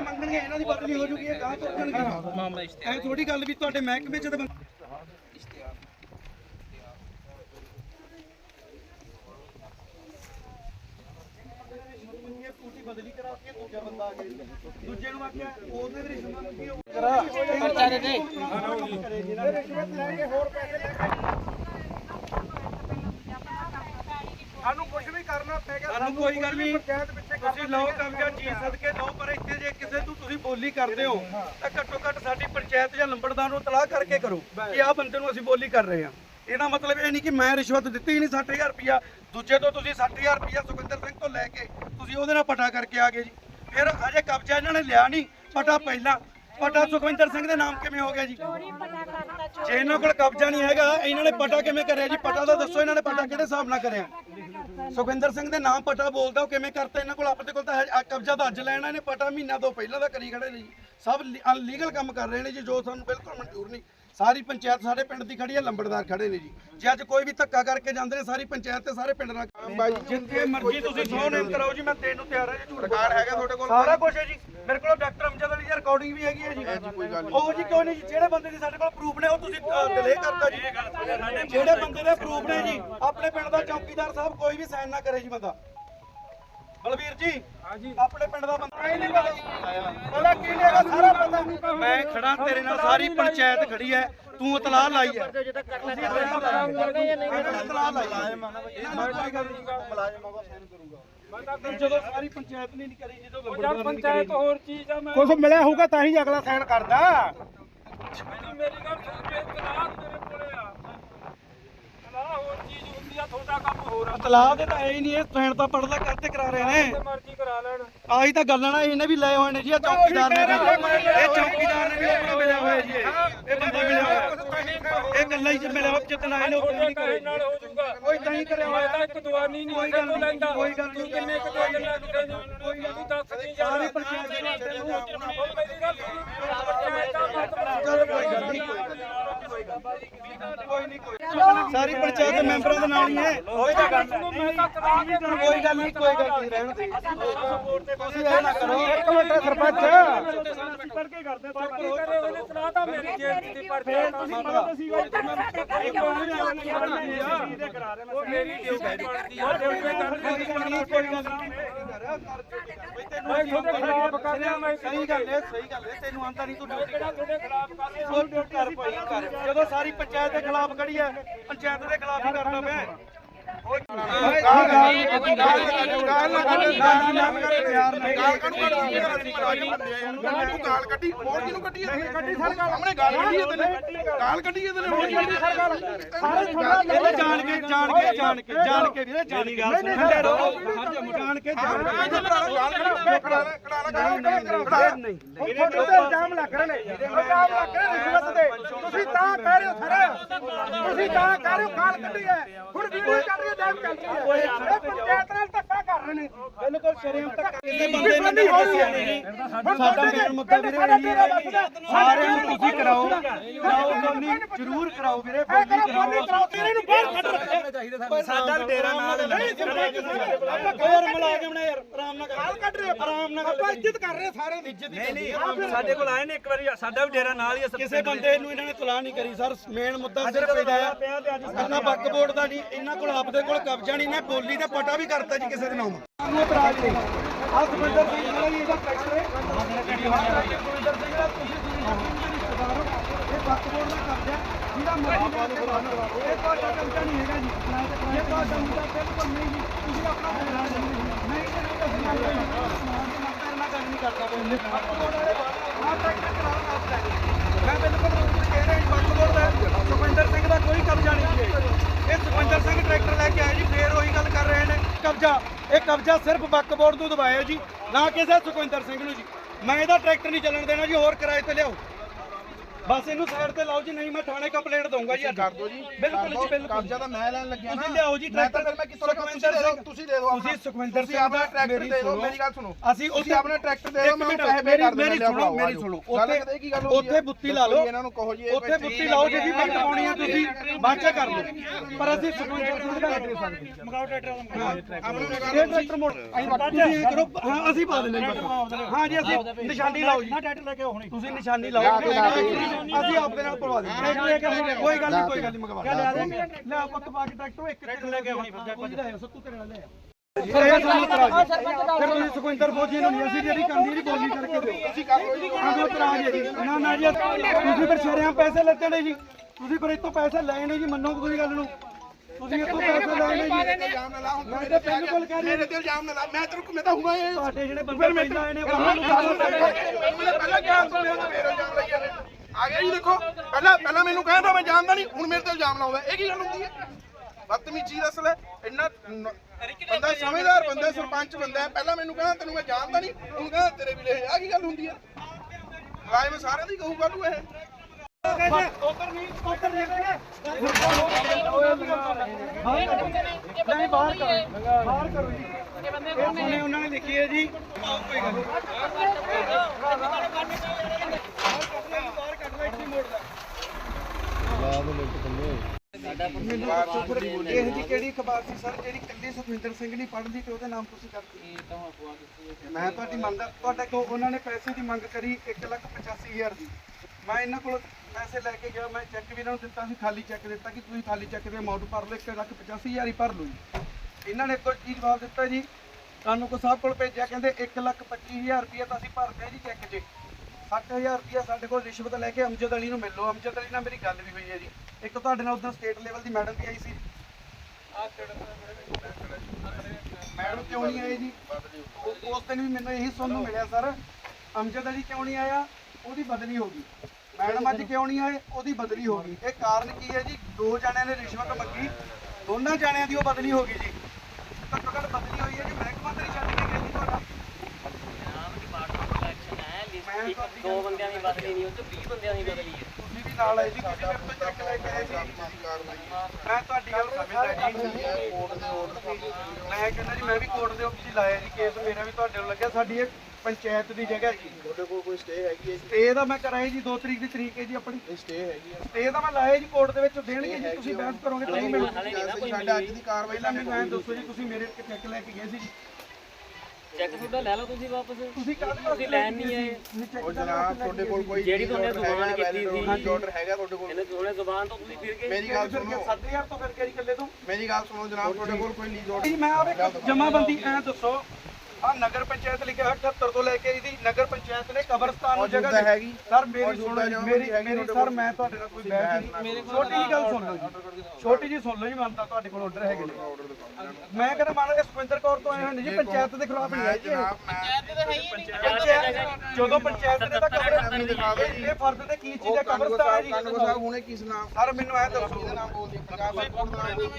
ਮੰਗਣਗੇ ਇਹਨਾਂ ਦੀ ਬਦਲੀ ਹੋ ਜੂਗੀ ਇਹ ਮਾਮਲਾ ਇਸ਼ਤਿਹਾਰ ਐ ਥੋੜੀ ਗੱਲ ਵੀ ਤੁਹਾਡੇ ਮਹਿਕਮੇ ਚ ਤਾਂ ਬੰਦੇ ਇਸ਼ਤਿਹਾਰ ਬਦਲੀ ਕਰਾ ਕੇ ਦੂਜਾ ਨੂੰ ਆਖਿਆ ਉਹਨੇ ਵੀ ਰਿਸ਼ਵਤ ਮੰਗੀ ਉਹ ਪਰਚਾ ਦੇ ਦੇ। ਰਿਸ਼ਵਤ ਲੈ ਕੇ ਹੋਰ ਪੈਸੇ ਲੈ ਕੇ। ਸਾਨੂੰ ਕੁਝ ਵੀ ਕਰਨਾ ਪੈ ਗਿਆ ਸਾਨੂੰ ਕੋਈ ਗੱਲ ਨਹੀਂ। ਪੰਚਾਇਤ ਪਿੱਛੇ ਤੁਸੀਂ ਲਓ ਕਬਜ਼ਾ ਜੀ ਸਦਕੇ ਲਓ ਪਰ ਇੱਥੇ ਜੇ ਕਿਸੇ ਨੂੰ ਤੁਸੀਂ ਬੋਲੀ ਕਰਦੇ ਹੋ ਤਾਂ ਘੱਟੋ ਘੱਟ ਸਾਡੀ ਪੰਚਾਇਤ ਜਾਂ ਲੰਬੜਦਾਰ ਨੂੰ ਤਲਾਹ ਕਰਕੇ ਕਰੋ ਕਿ ਆਹ ਬੰਦੇ ਨੂੰ ਅਸੀਂ ਬੋਲੀ ਕਰ ਰਹੇ ਹਾਂ। ਇਹਦਾ ਮਤਲਬ ਇਹ ਨਹੀਂ ਕਿ ਮੈਂ ਰਿਸ਼ਵਤ ਦਿੱਤੀ ਹੀ ਨਹੀਂ 60000 ਰੁਪਇਆ। ਦੂਜੇ ਤੋਂ ਤੁਸੀਂ 60000 ਰੁਪਇਆ ਸੁਖਿੰਦਰ ਸਿੰਘ ਤੋਂ ਲੈ ਕੇ ਤੁਸੀਂ ਉਹਦੇ ਨਾਲ ਪਟਾ ਕਰਕੇ ਆ ਗਏ ਜੀ। ਫਿਰ ਅਜੇ ਕਬਜ਼ਾ ਇਹਨਾਂ ਨੇ ਲਿਆ ਨਹੀਂ ਪਟਾ ਪਹਿਲਾਂ। ਪਟਾ ਸੁਖਵਿੰਦਰ ਸਿੰਘ ਦੇ ਨਾਮ ਕਿਵੇਂ ਹੋ ਗਿਆ ਜੀ। ਜੇ ਇਹਨਾਂ ਕੋਲ ਕਬਜ਼ਾ ਨਹੀਂ ਹੈਗਾ ਇਹਨਾਂ ਨੇ ਪਟਾ ਕਿਵੇਂ ਕਰਿਆ ਜੀ? ਪਟਾ ਤਾਂ ਦੱਸੋ ਇਹਨਾਂ ਨੇ ਪਟਾ ਕਿਹੜੇ ਹਿਸਾਬ ਨਾਲ ਕਰਿਆ। ਸੁਖਵਿੰਦਰ ਸਿੰਘ ਦੇ ਨਾਮ ਪਟਾ ਬੋਲਦਾ ਉਹ ਕਿਵੇਂ ਕਰਤਾ? ਇਹਨਾਂ ਕੋਲ ਆਪਣੇ ਕੋਲ ਤਾਂ ਹੈ- ਕਬਜ਼ਾ ਤਾਂ ਅੱਜ ਲੈਣਾ ਇਹਨੇ ਪਟਾ ਮਹੀਨਾ ਤੋਂ ਪਹਿਲਾਂ ਦਾ ਕਰੀ ਖੜੇ ਨੇ ਜੀ। ਸਭ ਅਨਲੀਗਲ ਕੰਮ ਕਰ ਰਹੇ ਨੇ ਜੀ ਜੋ ਸਾਨੂੰ ਬਿਲਕੁਲ ਮਨਜ਼ੂਰ ਨਹੀਂ। ਸਾਰੀ ਪੰਚਾਇਤ ਸਾਡੇ ਪਿੰਡ ਦੀ ਖੜੀ ਹੈ ਲੰਬੜਦਾਰ ਖੜੇ ਨੇ ਜੀ। ਜੇ ਅੱਜ ਕੋਈ ਵੀ ਧੱਕਾ ਕਰਕੇ ਜਾਂਦੇ ਨੇ ਸਾਰੀ ਪੰਚਾਇਤ ਤੇ ਸਾਰੇ ਪਿੰਡ ਨਾਲ ਜਿੱਥੇ ਮਰਜ਼ੀ ਤੁਸੀਂ ਸੌ ਨੇਮ ਕਰਾਓ ਜੀ ਮੈਂ ਦੇਣ ਨੂੰ ਤਿਆਰ ਹਾਂ ਜੀ ਝੂਠ ਰਿਕਾਰਡ ਹੈਗਾ ਤੁਹਾਡੇ ਕੋਲ ਸਾਰਾ ਕੁਝ ਹੈ ਜੀ। ਮੇਰੇ ਕੋਲ ਡਾਕਟਰ ਅਮਜਦ ਅਲੀ ਦੀ ਰਿਕਾਰਡਿੰਗ ਵੀ ਹੈਗੀ ਹੈ ਜੀ। ਉਹ ਜੀ ਕਿਉਂ ਨਹੀਂ ਜੀ? ਜਿਹੜੇ ਬੰਦੇ ਦੀ ਸਾਡੇ ਕੋਲ ਪ੍ਰੂਫ ਨੇ ਉਹ ਤੁਸੀਂ ਡਿਲੇ ਕਰਤਾ ਜੀ। ਜਿਹੜੇ ਬੰਦੇ ਦੇ ਪ੍ਰੂਫ ਨੇ ਜੀ ਆਪਣੇ ਪਿੰਡ ਦਾ ਚੌਕੀਦਾਰ ਸਾਹਿਬ ਕੋਈ ਵੀ ਸਾਈਨ ਨਾ ਕਰੇ ਜੀ ਬੰਦਾ। ਬਲਵੀਰ ਜੀ ਆਪਣੇ ਪਿੰਡ ਦਾ ਬੰਦਾ। ਨਹੀਂ ਪਤਾ ਪਤਾ ਕੀ ਨੇਗਾ ਸਾਰਾ ਪਤਾ ਮੈਂ ਖੜਾ ਤੇਰੇ ਨਾਲ ਸਾਰੀ ਪੰਚਾਇਤ ਖੜੀ ਹੈ। ਤੂੰ ਇਤਲਾਹ ਲਾਈ ਹੈ। ਇਤਲਾਹ ਲਾਈ ਜਦੋਂ ਸਾਰੀ ਪੰਚਾਇਤ ਨੇ ਨਹੀਂ ਕਰੀ ਜਦੋਂ ਪੰਚਾਇਤ ਹੋਰ ਚੀਜ਼ ਆ ਮੈਂ ਕੁਝ ਮਿਲਿਆ ਹੋਊਗਾ ਤਾਂ ਹੀ ਅਗਲਾ ਸਾਈਨ ਕਰਦਾ। ਮੇਰੀ ਗੱਲ ਸੁਣ ਕੇ ਤਲਾਕ ਮੇਰੇ ਕੋਲੇ ਆ ਤਲਾਕ ਹੋਰ ਚੀਜ਼ ਹੁੰਦੀ ਆ ਤੁਹਾਡਾ ਕੰਮ ਹੋਰ ਆ। ਇਤਲਾਹ ਦੇ ਤਾਂ ਹੈ ਹੀ ਨਹੀਂ ਇਹ ਸਾਈਨ ਤਾਂ ਪੜਦਾ ਕਰਤੇ ਕਰਾ ਰਹੇ ਨੇ। ਤੇ ਮਰਜ਼ੀ ਕਰਾ ਲੈਣ। ਆਹੀ ਤਾਂ ਗੱਲਾਂ ਨਾ ਇਹਨੇ ਵੀ ਲਏ ਹੋਏ ਨੇ ਜੀ ਇਹ ਚੌਕੀਦਾਰ ਨੇ ਵੀ ਇਹ ਚੌਕੀਦਾਰ ਨੇ ਵੀ ਆਪਣਾ ਮਿਲਿਆ ਹੋਇਆ ਜੀ ਇਹ। ਇਹ ਬੰਦਾ ਮਿਲਿਆ ਹੋਇਆ ਇਹ ਗੱਲਾਂ ਹੀ ਚ ਮਿਲਿਆ ਹੋਇਆ ਜਿੱਤਣ ਆਏ ਨੇ ਉਹ ਨਹੀਂ ਕਰੇ? ਨਾਲ ਹੋ ਜਾਊਗਾ। ਕੋਈ ਤਾਂ ਹੀ ਕਰਿਆ ਮੈਂ ਹੋਇਆ ਤਾਂ ਇੱਕ ਦਵਾਨੀ ਨਹੀਂ ਕੋਈ ਗੱਲ ਨਹੀਂ, ਲੈਂਦਾ। ਕੋਈ ਗੱਲ ਤੂੰ ਨਹੀਂ। ਕਿੰਨੇ ਕੁ ਦੇ ਦਿੰਦਾ ਨੂੰ ਕੋਈ ਗੱਲ ਨਹੀਂ। ਦੱਸ ਦੀ ਯਾਰ ਸਾਰੀ ਪੰਚਾਇਤ ਦੇ ਤੈਨੂੰ ਉਹ ਮੇਰੀ ਗੱਲ ਸੁਣ। ਪੰਚਾਇਤਾਂ ਮਤ ਚਲ ਕੋਈ ਗੱਲ ਨਹੀਂ। ਕੋਈ ਨਹੀਂ। ਕੋਈ ਸਾਰੀ ਪੰਚਾਇਤ ਦੇ ਮੈਂਬਰਾਂ ਦੇ ਨਾਲ ਹੀ ਹੈ। ਕੋਈ ਤਾਂ ਗੱਲ ਤਾਂ ਦੇ ਕੋਈ ਗੱਲ ਨਹੀਂ ਕੋਈ ਗੱਲ ਨਹੀਂ ਰਹਿਣ ਦੇ ਤੁਸੀਂ ਇਹ ਨਾ ਕਰੋ। ਇੱਕ ਮਿੰਟ ਸਰਪੰਚ। ਕਰਕੇ ਕਰਦੇ ਬਾਕੀ ਕਰੇ ਉਹਨੇ ਤਲਾਕ ਤਾਂ ਮੇਰੀ ਜੇਬ ਦੀ ਪਰਚੇ ਤੁਸੀਂ ਪਤਾ ਸੀਗਾ ਉਹ ਮੇਰੀ ਡਿਊਟੀ ਬਣਦੀ ਨਹੀਂ ਕੋਈ ਗੱਲ ਨਹੀਂ। ਮੈਂ ਤੁਹਾਡੇ ਖਿਲਾਫ ਕਰ ਰਿਹਾ ਮੈਂ ਸਹੀ ਗੱਲ ਹੈ ਸਹੀ ਗੱਲ ਹੈ ਤੈਨੂੰ ਆਂਦਾ ਨਹੀਂ ਤੂੰ ਡਿਊਟੀ ਕਿਹੜਾ ਤੁਹਾਡੇ ਖਿਲਾਫ ਕਰ ਰਿਹਾ? ਡਿਊਟੀ ਕਰ ਕਰ ਜਦੋਂ ਸਾਰੀ ਪੰਚਾਇਤ ਦੇ ਖਿਲਾਫ ਖੜੀ ਹੈ ਪੰਚਾਇਤ ਦੇ ਖਿਲਾਫ ਹੀ ਕਰਦਾ ਮੈਂ ਤੁਸੀਂ ਤਾਂ ਕਹਿ ਰਹੇ ਹੋ ਸਰ। ਤੁਸੀਂ ਤਾਂ ਕਹਿ ਰਹੇ ਹੋ ਗਾਲ ਕੱਢੀ ਹੈ। ਹੁਣ ਵੀਡੀਓ ਚੱਲ ਰਹੀ ਹੈ। ਲਾਈਵ ਚੱਲ ਰਹੀ ਹੈ। ਇਹ ਪੰਚਾਇਤ ਨਾਲ ਧੱਕਾ ਕਰ ਰਹੇ ਨੇ। ਬਿਲਕੁਲ ਸ਼ਰਮ ਤੱਕ ਕਿਸੇ ਬੰਦੇ ਨੇ ਨਹੀਂ ਦੱਸਿਆ ਨਹੀਂ। ਸਾਡਾ ਮੇਨ ਮੁੱਦਾ ਵੀਰੇ ਇਹੀ ਹੈ ਸਾਰਿਆਂ ਨੂੰ ਤੁਸੀਂ ਕਰਾਓ। ਕਰਾਓ ਬੋਲੀ ਜ਼ਰੂਰ ਕਰਾਓ ਵੀਰੇ। ਬੋਲੀ ਕਰਾਓ। ਤੇਰੇ ਨੂੰ ਬਾਹਰ ਕੱਢ ਸਾਡਾ ਡੇਰਾ ਨਾਲ ਹੋਰ ਮੁਲਾਜ਼ਮ ਨੇ ਯਾਰ ਆਰਾਮ ਨਾਲ ਕਰ ਕੱਢ ਰਹੇ ਆਰਾਮ ਨਾਲ ਆਪਾਂ ਇੱਜ਼ਤ ਕਰ ਰਹੇ ਸਾਰੇ ਦੀ। ਇੱਜ਼ਤ ਨਹੀਂ ਨਹੀਂ ਸਾਡੇ ਕੋਲ ਆਏ ਨੇ ਇੱਕ ਵਾਰੀ। ਸਾਡਾ ਵੀ ਡੇਰਾ ਨਾਲ ਹੀ ਹੈ ਕਿਸੇ ਬੰਦੇ ਨੂੰ ਇਹਨਾਂ ਨੇ ਤਲਾਹ ਨਹੀਂ ਕਰੀ। ਸਰ ਮੇਨ ਮੁੱਦਾ ਸਿਰਫ ਇਹਦਾ ਹੈ। ਇਹਨਾਂ ਬੱਕ ਬੋਰਡ ਦਾ ਨਹੀਂ ਇਹਨਾਂ ਕੋਲ ਆਪਦੇ ਕੋਲ ਕਬਜ਼ਾ ਨਹੀਂ ਨੇ ਬੋਲੀ ਦਾ ਪਟਾ ਵੀ ਕਰਤਾ ਜੀ ਕਿਸੇ ਦੇ ਨਾਮ। ਸਾਨੂੰ ਇਤਰਾਜ਼ ਨਹੀਂ ਆ ਸੁਖਿੰਦਰ ਸਿੰਘ ਜਿਹੜਾ ਜੀ। ਇਹਦਾ ਟਰੈਕਟਰ ਹੈ ਸੁਖਿੰਦਰ ਸਿੰਘ ਦਾ ਤੁਸੀਂ ਤੁਸੀਂ ਰਿਸ਼ਤੇਦਾਰ ਹੋ ਇਹ ਬੱਕ ਬੋਰਡ ਦਾ ਕਬਜ਼ਾ ਜਿਹਦਾ ਮਰਜ਼ੀ ਲੈ ਕੇ ਬੰਦ ਇਹ ਤੁਹਾਡਾ ਕਬਜ਼ਾ ਨਹੀਂ ਹੈਗਾ ਜੀ ਇਹ ਤੁਹਾਡਾ ਮੁੱਦਾ ਬਿਲਕੁਲ ਨਹੀਂ ਜੀ ਤੁਸੀਂ ਆਪਣਾ ਫੈਸਲਾ ਨਹੀਂ ਨਹੀਂ ਤੇ ਨਹੀਂ ਅਸੀਂ ਗੱਲ ਨਹੀਂ ਕਰਨਾ ਗੱਲ ਨਹੀਂ ਕਰਦਾ ਕੋਈ ਬੱਕ ਬੋਰਡ ਵਾਲੇ ਆ ਟਰੈਕਟਰ ਚਲਾਉਣ ਆਪ ਲੈ ਮੈਂ ਬਿਲਕੁਲ ਕਹਿ ਰਿਹਾ ਜੀ ਬੱਕ ਬੋਰਡ ਦਾ ਸੁਖਵਿੰਦਰ ਸਿੰਘ ਦਾ ਕੋਈ ਕਬਜ਼ਾ ਨਹੀਂ ਜੀ। ਇਹ ਸੁਖਵਿੰਦਰ ਸਿੰਘ ਟਰੈਕਟਰ ਲੈ ਕੇ ਆਏ ਜੀ, ਫੇਰ ਉਹੀ ਗੱਲ ਕਰ ਰਹੇ ਨੇ। ਕਬਜ਼ਾ, ਇਹ ਕਬਜ਼ਾ ਸਿਰਫ ਬੱਕ ਬੋਰਡ ਨੂੰ ਦਵਾਇਆ ਜੀ, ਨਾ ਕਿਸੇ ਸੁਖਵਿੰਦਰ ਸਿੰਘ ਨੂੰ ਜੀ। ਮੈਂ ਇਹਦਾ ਟਰੈਕਟਰ ਨਹੀਂ ਚੱਲਣ ਦੇਣਾ ਜੀ, ਹੋਰ ਕਿਰਾਏ ਤੇ ਲਿਆਓ। ਬਸ ਇਹਨੂੰ ਸਾਈਡ ਤੇ ਲਾਓ ਜੀ ਨਹੀਂ ਮੈਂ ਥਾਣੇ ਕੰਪਲੇਂਟ ਦਊਂਗਾ ਜੀ ਅੱਜ। ਕਰ ਦਿਓ ਜੀ। ਬਿਲਕੁਲ ਜੀ ਬਿਲਕੁਲ। ਕਬਜ਼ਾ ਤਾਂ ਮੈਂ ਲੈਣ ਲੱਗਿਆ ਤੁਸੀਂ ਲਿਆਓ ਜੀ ਮੈਂ ਟਰੈਕਟਰ ਫਿਰ ਮੈਂ ਕਿੱਥੋਂ ਲਗਾ ਤੁਸੀਂ ਦੇ ਦਿਓ ਤੁਸੀਂ ਦੇ ਦਿਓ ਆਪਣਾ। ਤੁਸੀਂ ਸੁਖਵਿੰਦਰ ਤੁਸੀਂ ਸਿੰਘ ਆਪਣਾ ਦਾ ਟਰੈਕਟਰ ਦੇ ਦਿਓ। ਮੇਰੀ ਗੱਲ ਸੁਣੋ। ਅਸੀਂ ਤੁਸੀਂ ਉੱਥੇ ਆਪਣਾ ਟਰੈਕਟਰ ਦੇ ਦਿਓ ਮੈਂ ਪੈਸੇ ਪੇ ਕਰ ਦਿੰਦਾ ਮੇਰੀ ਸੁਣੋ ਮੇਰੀ ਸੁਣੋ। ਉੱਥੇ ਉੱਥੇ? ਬੁੱਤੀ ਲਾ ਲਓ। ਇਹਨਾਂ ਨੂੰ ਕਹੋ ਜੀ ਉੱਥੇ ਬੁੱਤੀ ਲਾਓ ਜੇ ਬੰਦ ਪਾਉਣੀ ਹੈ ਤੁਸੀਂ। ਬਾਅਦ ਕਰ ਲਓ ਪਰ ਅਸੀਂ ਸੁਖਵਿੰਦਰ ਸਿੰਘ ਦਾ ਐਡਰੈਸ ਸਕਦੇ ਮਗਾਓ ਟਰੈਕਟਰ ਇਹ ਟਰੈਕਟਰ ਮੋੜ ਤੁਸੀਂ ਕਰੋ ਹਾਂ ਅਸੀਂ ਪਾ ਦਿੰਦੇ ਹਾਂ ਹਾਂ ਜੀ ਅਸੀਂ ਨਿਸ਼ਾਨੀ ਲਾਓ ਜੀ ਟਰੈਕਟਰ ਲੈ ਕੇ ਆਉਣੀ ਤੁਸੀਂ ਨਿਸ਼ਾਨੀ ਲਾਓ ਅਸੀਂ ਆਪਦੇ ਨਾਲ ਕੇ ਆਉਣੀ ਕੋਈ ਗੱਲ ਨਹੀਂ ਕੋਈ ਗੱਲ ਨਹੀਂ ਮੰਗਵਾ ਲੈ ਆਪਾਂ ਪਾ ਕੇ ਟਰੈਕਟਰ ਇੱਕ ਟਰੈਕਟਰ ਲੈ ਕੇ ਆਉਣੀ ਫਿਰ ਸੱਤੂ ਤੇਰੇ ਨਾਲ ਲੈ ਤੁਸੀਂ ਸੁਖਵਿੰਦਰ ਫੌਜੀ ਨੂੰ ਨਹੀਂ ਅਸੀਂ ਜਿਹੜੀ ਕੰਦੀ ਦੀ ਬੋਲੀ ਕਰਕੇ ਦਿਓ। ਤੁਸੀਂ ਕਰ ਲਓ ਜੀ। ਆਗੋ ਜੀ। ਨਾ ਨਾ ਜੀ ਤੁਸੀਂ ਫਿਰ ਸ਼ਰਿਆਂ ਪੈਸੇ ਲੈਤੇ ਨੇ ਜੀ। ਤੁਸੀਂ ਫਿਰ ਇਤੋਂ ਪੈਸੇ ਲਏ ਨੇ ਜੀ ਮੰਨੋ ਕੋਈ ਗੱਲ ਨੂੰ। ਤੁਸੀਂ ਇਤੋਂ ਪੈਸੇ ਲਏ ਨੇ ਜੀ। ਨਾ ਮੈਂ ਤਾਂ ਬਿਲਕੁਲ ਕਹਿ ਰਿਹਾ ਮੇਰੇ ਤੇ ਇਲਜ਼ਾਮ ਨਾ ਲਾ। ਮੈਂ ਤੈਨੂੰ ਮੈਂ ਤਾਂ ਹੁਣਾ ਤੁਹਾਡੇ ਜਿਹੜੇ ਬੰਦੇ ਪੈਂਦਾ ਆਏ ਨੇ ਉਹਨਾਂ ਨੂੰ ਪਹਿਲਾਂ ਕਿਹਾ ਮੇਰੇ ਇਲਜ਼ਾਮ ਲਾਈ ਜਾਂਦੇ ਆ ਗਿਆ ਜੀ ਦੇਖੋ। ਪਹਿਲਾਂ ਪਹਿਲਾਂ ਮੈਨੂੰ ਕਹਿੰਦਾ ਮੈਂ ਜਾਣਦਾ ਨਹੀਂ ਹੁਣ ਮੇਰੇ ਤੇ ਇਲਜ਼ਾਮ ਲਾਉਂਦਾ। ਇਹ ਕੀ ਗੱਲ ਹੁੰਦੀ ਹੈ? ਬਦਤਮੀਜ਼ੀ ਦਾ ਅਸਲ ਹੈ। ਇੰਨਾ ਨ- ਬੰਦਾ ਸਮਝਦਾਰ ਬੰਦਾ ਸਰਪੰਚ ਬੰਦਾ ਹੈ। ਪਹਿਲਾਂ ਮੈਨੂੰ ਕਹਿੰਦਾ ਤੈਨੂੰ ਮੈਂ ਜਾਣਦਾ ਨਹੀਂ ਹੁਣ ਕਹਿੰਦਾ ਤੇਰੇ ਵੀ ਲੈ ਆ ਕੀ ਗੱਲ ਹੁੰਦੀ ਹੈ? ਰਾਜ ਮੈਂ ਸਾਰਿਆਂ ਦੀ ਕਹੂਗਾ ਤੂੰ ਇਹ। ਕੱਢ ਇਹ ਜੀ ਕਿਹੜੀ ਅਖਬਾਰ ਸੀ ਸਰ ਜਿਹੜੀ ਕੱਲੀ ਸੁਖਵਿੰਦਰ ਸਿੰਘ ਨਹੀਂ ਪੜ੍ਹਦੀ ਤੇ ਉਹਦੇ ਨਾਮ ਤੁਸੀਂ ਕਰਦੇ ਮੈਂ ਤੁਹਾਡੀ ਮੰਨਦਾ ਤੁਹਾਡੇ ਕੋਲ ਉਹਨਾਂ ਨੇ ਪੈਸੇ ਦੀ ਮੰਗ ਕਰੀ 185000 ਦੀ ਮੈਂ ਇਹਨਾਂ ਕੋਲ ਪੈਸੇ ਲੈ ਕੇ ਗਿਆ ਮੈਂ ਚੈੱਕ ਵੀ ਇਹਨਾਂ ਨੂੰ ਦਿੱਤਾ ਸੀ ਖਾਲੀ ਚੈੱਕ ਦਿੱਤਾ ਕਿ ਤੁਸੀਂ ਖਾਲੀ ਚੈੱਕ ਦੇ ਅਮਾਉਂਟ ਭਰ ਲਓ 185000 ਹੀ ਭਰ ਲਓ ਜੀ ਇਹਨਾਂ ਨੇ ਕੋਈ ਚੀਜ਼ ਜਵਾਬ ਦਿੱਤਾ ਜੀ। ਤੁਹਾਨੂੰ ਕੋ ਸਾਹਿਬ ਕੋਲ ਭੇਜਿਆ ਕਹਿੰਦੇ 125000 ਰੁਪਏ ਤਾਂ ਅਸੀਂ ਭਰਦੇ ਜੀ ਚੈੱਕ 'ਚ। 60000 ਰੁਪਏ ਸਾਡੇ ਕੋਲ ਰਿਸ਼ਵਤ ਲੈ ਕੇ ਅਮਜਦ ਅਲੀ ਨੂੰ ਮਿਲੋ। ਅਮਜਦ ਅਲੀ ਨਾਲ ਮੇਰੀ ਗੱਲ ਵੀ ਹੋਈ ਹੈ ਜੀ। ਇੱਕ ਤੁਹਾਡੇ ਨਾਲ ਉਦੋਂ ਸਟੇਟ ਲੈਵਲ ਦੀ ਮੈਡਮ ਵੀ ਆਈ ਸੀ। ਮੈਡਮ ਕਿਉਂ ਨਹੀਂ ਆਏ ਜੀ? ਉਸ ਦਿਨ ਵੀ ਮੈਨੂੰ ਇਹੀ ਸੁਣਨ ਨੂੰ ਮਿਲਿਆ ਸਰ। ਅਮਜਦ ਅਲੀ ਕਿਉਂ ਨਹੀਂ ਆਇਆ? ਉਹਦੀ ਬਦਲੀ ਹੋ ਗਈ। ਮੈਡਮ ਅੱਜ ਕਿਉਂ ਨਹੀਂ ਆਏ? ਉਹਦੀ ਬਦਲੀ ਹੋ ਗਈ। ਇਹ ਕਾਰਨ ਕੀ ਹੈ ਜੀ? ਦੋ ਜਣਿਆਂ ਨੇ ਰਿਸ਼ਵਤ ਮੰਗੀ। ਦੋਨਾਂ ਜਣਿਆਂ ਦੀ ਉਹ ਬਦਲੀ ਹੋ ਗਈ ਜੀ। ਘੱਟੋ ਘੱਟ ਬਦਲੀ ਹੋਈ ਹੈ ਜੀ। ਮਹਿਕਮਾ ਤੇ ਛੱਡ ਕੇ ਗਏ ਜੀ ਤੁਹਾਡਾ ਦੋ ਬੰਦਿਆਂ ਦੀ ਬਦਲੀ ਨਹੀਂ ਉਹ ਚ 20 ਬੰਦਿਆਂ ਦੀ ਬਦਲੀ ਹੈ। ਤੁਸੀਂ ਵੀ ਨਾਲ ਆਏ ਜੀ ਤੁਸੀਂ ਮੇਰੇ ਤੋਂ ਚੈੱਕ ਲੈ ਕੇ ਆਏ ਸੀ। ਮੈਂ ਤੁਹਾਡੀ ਗੱਲ ਸਮਝਦਾ ਜੀ। ਮੈਂ ਕਹਿੰਦਾ ਜੀ ਮੈਂ ਵੀ ਕੋਰਟ ਦੇ ਆਫਿਸ ਹੀ ਲਾਇਆ ਜੀ ਕੇਸ ਮੇਰਾ ਵੀ ਤੁਹਾਡੇ ਨੂੰ ਲੱਗਿਆ। ਸਾਡੀ ਇਹ ਪੰਚਾਇਤ ਦੀ ਜਗ੍ਹਾ ਜੀ ਤੁਹਾਡੇ ਕੋਲ ਕੋਈ ਸਟੇ ਹੈਗੀ ਹੈ ਸਟੇ ਦਾ ਮੈਂ ਕਰਾਇਆ ਜੀ 2 ਤਰੀਕ ਦੀ ਤਰੀਕ ਹੈ ਜੀ ਆਪਣੀ। ਸਟੇ ਹੈਗੀ ਹੈ। ਸਟੇ ਦਾ ਮੈਂ ਲਾਇਆ ਜੀ ਕੋਰਟ ਦੇ ਵਿੱਚ ਦੇਣਗੇ ਜੀ ਤੁਸੀਂ ਬਹਿਸ ਕਰੋਗੇ ਤਾਂ ਹੀ ਮੈਨੂੰ ਸਾਡੇ ਅੱਜ ਦੀ ਕਾਰਵਾਈ ਪਹਿਲਾਂ ਮੈਨੂੰ ਐਂ ਦੱਸੋ ਜੀ ਤੁਸੀਂ ਮੇਰੇ ਚੈੱਕ ਲੈ ਕੇ ਗਏ ਸੀ ਜੀ। ਚੈੱਕ ਤੁਹਾਡਾ ਲੈ ਲਓ ਤੁਸੀਂ ਵਾਪਸ। ਤੁਸੀਂ ਕਾਹਦੇ ਤੁਸੀਂ ਲੈਣ ਨਹੀਂ ਆਏ। ਉਹ ਜਨਾਬ ਤੁਹਾਡੇ ਕੋਲ ਕੋਈ ਜਿਹੜੀ ਤੁਹਾਨੇ ਜ਼ੁਬਾਨ ਕੀਤੀ ਸੀ। ਆਰਡਰ ਹੈਗਾ ਤੁਹਾਡੇ ਕੋਲ? ਇਹਨੇ ਦੋਨੇ ਜ਼ੁਬਾਨ ਤੋਂ ਤੁਸੀਂ ਫਿਰ ਕੇ ਮੇਰੀ ਗੱਲ ਸੁਣੋ। 7000 ਤੋਂ ਕਰਕੇ ਜੀ ਇਕੱਲੇ ਤੋਂ? ਮੇਰੀ ਗੱਲ ਸੁਣੋ ਜਨਾਬ ਤੁਹਾਡੇ ਕੋਲ ਕੋਈ ਲੀਜ਼ ਜੀ ਮੈਂ ਆਵੇ ਜਮਾਬੰਦੀ ਐ ਦੱਸੋ। ਆ ਨਗਰ ਪੰਚਾਇਤ ਲਿਖਿਆ 78 ਤੋਂ ਲੈ ਕੇ ਇਹਦੀ ਨਗਰ ਪੰਚਾਇਤ ਨੇ ਕਬਰਸਤਾਨ ਨੂੰ ਜਗ੍ਹਾ ਹੈਗੀ। ਸਰ ਮੇਰੀ ਸੁਣੋ ਮੇਰੀ ਮੇਰੀ ਸਰ। ਮੈਂ ਤੁਹਾਡੇ ਨਾਲ ਕੋਈ ਬਹਿਸ ਨਹੀਂ ਛੋਟੀ ਜੀ ਗੱਲ ਸੁਣ ਲਓ ਜੀ। ਛੋਟੀ ਜੀ ਸੁਣ ਲਓ ਜੀ ਮੰਨਤਾ ਤੁਹਾਡੇ ਕੋਲ ਆਰਡਰ ਹੈਗੇ। ਨੇ ਮੈਂ ਕਹਿੰਦਾ ਮੰਨ ਲਓ ਸੁਖਵਿੰਦਰ ਕੌਰ ਤੋਂ ਆਏ ਹੋਏ ਨੇ ਜੀ ਪੰਚਾਇਤ ਦੇ ਖਿਲਾਫ ਨਹੀਂ ਹੈ ਜੀ ਜਦੋਂ ਪੰਚਾਇਤ ਨੇ ਤਾਂ ਕਬਰ ਮੈਨੂੰ ਦਿਖਾ ਦਿਓ ਜੀ। ਇਹ ਫਰਦ ਤੇ ਕੀ ਚੀਜ਼ ਹੈ? ਕਬਰਸਤਾਨ ਜੀ ਹੁਣੇ ਕਿਸ ਨਾਮ ਸਰ ਮੈਨੂੰ ਐ ਦੱਸੋ। ਇਹਦਾ ਨਾਮ ਬੋਲ ਦਿਓ ਪੰਜਾਬ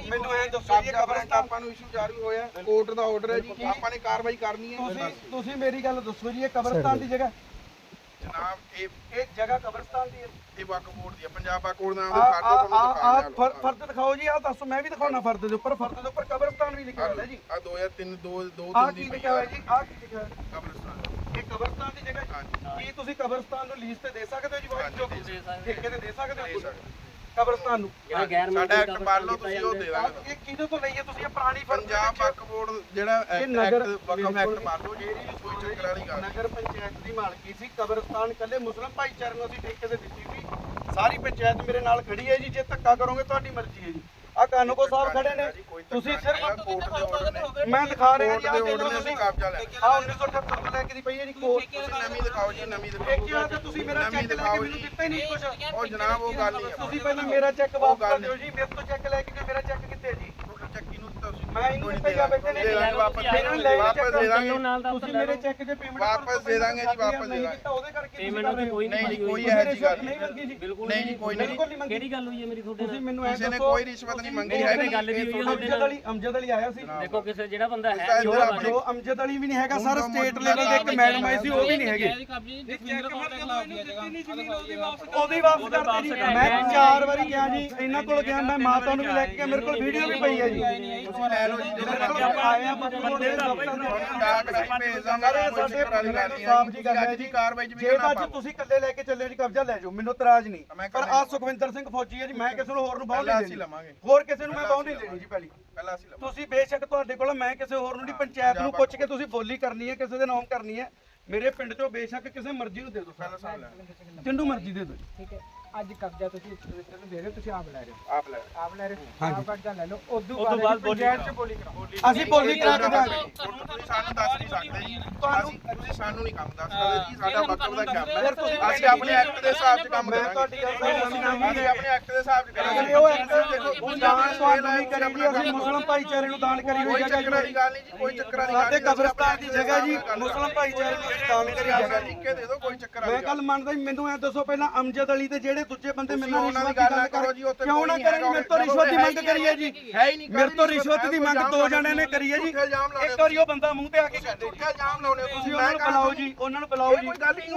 ਮੈਨੂੰ ਐ ਦੱਸੋ ਜੀ ਇਹ ਕਬਰਸਤਾਨ ਆਪਾਂ ਨੂੰ ਇਸ਼ੂ ਜਾਰੀ ਹੋਇਆ ਕੋਰਟ ਦਾ ਆਰਡਰ ਹੈ ਜੀ। ਆਪਾਂ ਨੇ ਕਾਰਵਾਈ ਕਰਨੀ ਹੈ। ਤੁਸੀਂ ਤੁਸੀਂ ਮੇਰੀ ਗੱਲ ਦੱਸੋ ਜੀ ਇਹ ਕਬਰਸਤਾਨ ਦੀ ਜਗ੍ਹਾ ਜਨਾਬ ਇਹ ਇਹ ਜਗ੍ਹਾ ਕਬਰਸਤਾਨ ਦੀ ਹੈ? ਇਹ ਵਕਫ ਬੋਰਡ ਦੀ ਹੈ ਪੰਜਾਬ ਆ ਦਾ ਆ ਨਾਮ ਆ ਆ ਆ ਤੁਹਾਨੂੰ ਫਰ- ਫਰਦ ਦਿਖਾਓ ਜੀ ਆ ਦੱਸੋ ਮੈਂ ਵੀ ਦਿਖਾਉਣਾ ਫਰਦ ਦੇ ਉੱਪਰ ਫਰਦ ਦੇ ਉੱਪਰ ਕਬਰਸਤਾਨ ਵੀ ਲਿਖਿਆ ਹੋਇਆ ਜੀ। ਆ 2003 ਦੋ ਦੋ ਆ ਤਿੰਨ ਕੀ ਦੀ ਲਿਖਿਆ ਹੋਇਆ ਜੀ? ਆ। ਕੀ ਲਿਖਿਆ ਹੋਇਆ? ਕਬਰਸਤਾਨ। ਇਹ ਕਬਰਸਤਾਨ ਦੀ ਜਗ੍ਹਾ ਜੀ। ਕੀ ਤੁਸੀਂ ਕਬਰਸਤਾਨ ਨੂੰ ਲੀਜ਼ ਤੇ ਦੇ ਸਕਦੇ ਹੋ ਜੀ ਬਾਈ ਠੇਕੇ ਤੇ ਦੇ ਸਕਦੇ ਹੋ। ਕਬਰਸਤਾਨ ਨੂੰ। ਇਹ ਗੈਰ ਸਾਡਾ ਐਕਟ ਪੜ੍ਹ ਲਓ ਤੁਸੀਂ ਉਹ ਦੇ ਆਹ ਦਾਂਗੇ ਇਹ ਕਿਹਦੇ ਤੋਂ ਲਈ ਹੈ ਤੁਸੀਂ? ਇਹ ਪੁਰਾਣੀ ਫਰਦ ਦੇ ਪੰਜਾਬ ਵਿੱਚ ਵਕਫ ਬੋਰਡ ਜਿਹੜਾ ਇਹ ਨਗਰ ਐਕਟ ਵਕਫ ਐਕਟ ਪੜ੍ਹ ਲਓ ਜਿਹੜੀ ਵੀ ਕੋਈ ਚੱਕਰ ਵਾਲੀ ਗੱਲ ਨਗਰ ਪੰਚਾਇਤ ਦੀ ਮਾਲਕੀ ਸੀ ਕਬਰਸਤਾਨ ਕੱਲੇ ਮੁਸਲਮ ਭਾਈਚਾਰੇ ਨੂੰ ਅਸੀਂ ਠੇਕੇ ਤੇ ਦਿੱਤੀ ਸੀ। ਸਾਰੀ ਪੰਚਾਇਤ ਮੇਰੇ ਨਾਲ ਖੜੀ ਹੈ ਜੀ ਜੇ ਧੱਕਾ ਕਰੋਗੇ ਤੁਹਾਡੀ ਮਰਜ਼ੀ ਹੈ ਜੀ। ਆ ਕਾਨੂੰਗੋ ਸਾਹਿਬ ਖੜੇ ਨੇ। ਤੁਸੀਂ ਸਿਰਫ ਮੈਂ ਦਿਖਾ ਰਿਹਾ ਜੀ ਆ ਦੇ ਦੇਖੋ ਆਰਡਰ ਨੇ ਤੁਸੀਂ ਅਸੀਂ ਕਬਜ਼ਾ ਲੈ ਆ 1978 ਤੋਂ ਲੈ ਕੇ ਦੀ ਪਈ ਹੈ ਜੀ ਕੋਰਟ ਤੁਸੀਂ ਨਵੀਂ ਦਿਖਾਓ ਜੀ ਨਵੀਂ ਦਿਖਾਓ। ਦੇਖਿਆ ਤੇ ਤੁਸੀਂ ਮੇਰਾ ਚੈੱਕ ਲੈ ਕੇ ਮੈਨੂੰ ਦਿੱਤਾ ਹੀ ਨਹੀਂ ਕੁਝ ਉਹ ਜਨਾਬ ਉਹ ਗੱਲ ਨਹੀਂ ਤੁਸੀਂ ਪਹਿਲਾਂ ਮੇਰਾ ਚੈੱਕ ਵਾਪਸ ਕਰ ਦਿਓ ਜੀ ਮੇਰੇ ਤੋਂ ਚੈੱਕ ਲੈ ਕੇ ਮੇਰਾ ਚੈੱਕ ਕਿੱਥੇ ਜੀ? ਚੱਕੀ ਨੂੰ ਤੁਸੀਂ? ਮੈਂ ਇਹਨੂੰ ਰੁਪਈਆ ਬੈਠੇ ਨੇ। ਦੇ ਦਾਂਗੇ ਵਾਪਸ ਇਹਨਾਂ ਨੇ ਲੈ ਕੇ ਵਾਪਸ ਦੇ ਦਾਂਗੇ ਨਾਲ ਦਾ ਤੁਸੀਂ ਮੇਰੇ ਚੈੱਕ ਦੇ ਪੇਮੈਂਟ ਵਾਪਸ ਦੇ ਦਾਂਗੇ ਜੀ ਵਾਪਸ ਦੇ ਦਾਂਗੇ। ਉਹਦੇ ਕਰਕੇ ਪੇਮੈਂਟ ਉਹਦੀ ਕੋਈ ਨਹੀਂ ਨਹੀਂ ਜੀ ਕੋਈ ਇਹੋ ਜਿਹੀ ਗੱਲ ਨਹੀਂ ਨਹੀਂ ਮੰਗੀ ਜੀ। ਬਿਲਕੁਲ ਨਹੀਂ ਜੀ ਕੋਈ ਨਹੀਂ। ਬਿਲਕੁਲ ਨਹੀਂ ਮੰਗੀ। ਕਿਹੜੀ ਗੱਲ ਹੋਈ ਹੈ ਮੇਰੀ ਤੁਹਾਡੇ ਤੁਸੀਂ ਨਾਲ? ਮੈਨੂੰ ਐ ਕਿਸੇ ਨੇ ਦੱਸੋ ਕੋਈ ਰਿਸ਼ਵਤ ਨਹੀਂ ਮੰਗੀ ਮੇਰੀ ਹੈ ਕਿਤੇ ਗੱਲ ਵੀ ਹੋਈ ਹੈ ਤੁਹਾਡੇ ਅਮਜਦ ਨਾਲ। ਅਲੀ ਅਮਜਦ ਅਲੀ ਆਇਆ ਸੀ। ਦੇਖੋ ਕਿਸੇ ਜਿਹੜਾ ਬੰਦਾ ਹੈ ਇੱਧਰ ਜੋ ਆਪਣੇ- ਜੋ ਅਮਜਦ ਅਲੀ ਵੀ ਨਹੀਂ ਹੈਗਾ ਸਰ ਸਟੇਟ ਲੈਵਲ ਦੇ ਇੱਕ ਮੈਡਮ ਆਈ ਸੀ ਉਹ ਵੀ ਨਹੀਂ ਹੈਗੇ। ਉਹਦੀ ਵਾਪਸ ਕਰਤੀ ਜੀ ਮੈਂ ਚਾਰ ਵਾਰੀ ਗਿਆ ਜੀ ਇਹਨਾਂ ਕੋਲ ਗਿਆ ਮੈਂ ਮਾਤਾ ਨੂੰ ਵੀ ਲੈ ਕੇ ਗਿਆ ਮੇਰੇ ਕੋਲ ਵੀਡੀਓ ਵੀ ਪਈ ਹੈ ਜੀ ਤੁਸੀਂ ਲੈ ਲਓ ਜੀ ਜਿਹੜੇ ਆਇਆ ਬੰਦੇ ਡਾਕ ਰਾਹੀਂ ਭੇਜ ਦਾਂਗੇ ਕੋਈ ਚੱਕਰ ਵਾਲੀ ਗੱਲ ਨਹੀਂ ਸਾਹਿਬ ਜੀ ਗੱਲ ਹੈ ਅੱਜ ਦੀ ਕਾਰਵਾਈ ਚ ਵੀ ਜੇ ਨਾ ਅੱਜ ਤੁਸੀਂ ਇਕੱਲੇ ਲੈ ਕੇ ਚੱਲੇ ਜੀ ਕਬਜ਼ਾ ਲੈ ਜਾਓ ਮੈਨੂੰ ਇਤਰਾਜ਼ ਨਹੀਂ। ਮੈਂ ਪਰ ਇਕੱਲੇ- ਆ ਸੁਖਵਿੰਦਰ ਸਿੰਘ ਫੌਜੀ ਹੈ ਜੀ ਮੈਂ ਕਿਸੇ ਨੂੰ ਹੋਰ ਨੂੰ ਬਾਹਰ ਪਹਿਲਾਂ ਨਹੀਂ ਅਸੀਂ ਦੇਣੀ। ਲਵਾਂਗੇ। ਹੋਰ ਕਿਸੇ ਨੂੰ ਮੈਂ ਬਾਹਰ ਨਹੀਂ ਦੇਣੀ ਜੀ ਪਹਿਲੀ। ਪਹਿਲਾਂ ਅਸੀਂ ਲਵਾਂਗੇ। ਤੁਸੀਂ ਬੇਸ਼ੱਕ ਤੁਹਾਡੇ ਕੋਲ ਮੈਂ ਕਿਸੇ ਹੋਰ ਨੂੰ ਨਹੀਂ ਪੰਚਾਇਤ ਨੂੰ ਪੁੱਛ ਕੇ ਤੁਸੀਂ ਬੋਲੀ ਕਰਨੀ ਹੈ ਕਿਸੇ ਦੇ ਨਾਮ ਕਰਨੀ ਹੈ। ਮੇਰੇ ਪਿੰਡ ਚੋਂ ਬੇਸ਼ੱਕ ਕਿਸੇ ਮਰਜ਼ੀ ਨੂੰ ਦੇ ਦਿਓ। ਪਹਿਲਾਂ ਸਾਨੂੰ ਲੈ ਜਿੰਨੂੰ ਮਰਜ਼ੀ ਦੇ ਦਿਓ ਠੀਕ ਹੈ। ਅੱਜ ਕਬਜ਼ਾ ਤੁਸੀਂ ਰਜਿਸਟਰ ਨੂੰ ਦੇ ਰਹੇ ਹੋ ਤੁਸੀਂ ਆਪ ਲੈ ਰਹੇ ਹੋ। ਆਪ ਲੈ। ਆਪ ਲੈ ਰਹੇ ਹੋ ਆਪ ਕਬਜ਼ਾ ਲੈ ਲਓ। ਉਦੋਂ ਬਾਅਦ ਪੰਚਾਇਤ ਚ ਬੋਲੀ ਕਰਾਓ। ਅਸੀਂ ਬੋਲੀ ਕਰਾ ਕੇ ਦਾਂਗੇ ਤੁਸੀਂ ਸਾਨੂੰ ਦੱਸ ਨਹੀਂ ਸਕਦੇ ਜੀ। ਅਸੀਂ ਤੁਸੀਂ ਸਾਨੂੰ ਨਹੀਂ ਕੰਮ ਦੱਸ ਸਕਦੇ ਜੀ। ਸਾਡਾ ਵਕਤ ਦਾ ਕੰਮ ਹੈ। ਅਸੀਂ ਆਪਣੇ ਐਕਟ ਦੇ ਹਿਸਾਬ 'ਚ ਕੰਮ ਮੈਂ ਕਰਾਂਗੇ। ਤੁਹਾਡੀ ਗੱਲ ਅਸੀਂ ਆਪਣੇ ਐਕਟ ਦੇ ਹਿਸਾਬ 'ਚ ਕਰਾਂਗੇ। ਉਹ ਐਕਟ ਦੇਖੋ ਦਾਨ ਤੁਹਾਨੂੰ ਨਹੀਂ ਕਰੀ ਜੀ ਅਸੀਂ ਮੁਸਲਮ ਭਾਈਚਾਰੇ ਨੂੰ ਦਾਨ ਕਰੀ ਹੋਈ ਕੋਈ ਜਗ੍ਹਾ ਚੱਕਰ ਵਾਲੀ ਗੱਲ ਨਹੀਂ ਜੀ ਕੋਈ ਚੱਕਰ ਵਾਲੀ ਗੱਲ ਸਾਡੇ ਨਹੀਂ। ਕਬਰਸਤਾਨ ਦੀ ਜਗ੍ਹਾ ਜੀ ਮੁਸਲਮ ਭਾਈਚਾਰੇ ਨੂੰ ਅਸੀਂ ਦਾਨ ਕਰੀ ਜਗ੍ਹਾ ਲਿਖ ਕੇ ਦੇ ਦਿਓ ਕੋਈ ਚੱਕਰ ਮੈਂ ਵਾਲੀ ਗੱਲ ਗੱਲ ਮੰਨਦਾ ਜੀ ਮੈਨੂੰ ਐ ਦੱਸੋ ਪਹਿਲਾਂ ਅਮਜਦ ਅਲੀ ਤੇ ਜਿਹੜੇ ਦੂਜੇ ਬੰਦੇ ਮੇਰੇ ਨਾਲ ਉਹਨਾਂ ਦੀ ਗੱਲ ਨਾ ਕਰੋ ਜੀ, ਉੱਥੇ ਕਿਉਂ ਨਾ ਕਰੇ? ਮੇਰੇ ਤੋਂ ਰਿਸ਼ਵਤ ਦੀ ਮੰਗ ਕਰੀਏ ਜੀ। ਹੈ ਹੀ ਨਹੀਂ ਮੇਰੇ ਤੋਂ ਰਿਸ਼ਵਤ ਦੀ ਮੰਗ ਦੋ ਜਣਿਆਂ ਨੇ ਕਰੀ ਹੈ ਜੀ। ਇੱਕ ਵਾਰੀ ਉਹ ਬੰਦਾ ਮੂੰਹ ਤੇ ਆ ਕੇ ਕਹਿੰਦੇ ਝੂਠੇ ਇਲਜ਼ਾਮ ਲਾਉਣੇ ਤੁਸੀਂ ਉਹਨਾਂ ਨੂੰ ਬੁਲਾਓ ਜੀ ਉਹਨਾਂ ਨੂੰ ਬੁਲਾਓ ਜੀ।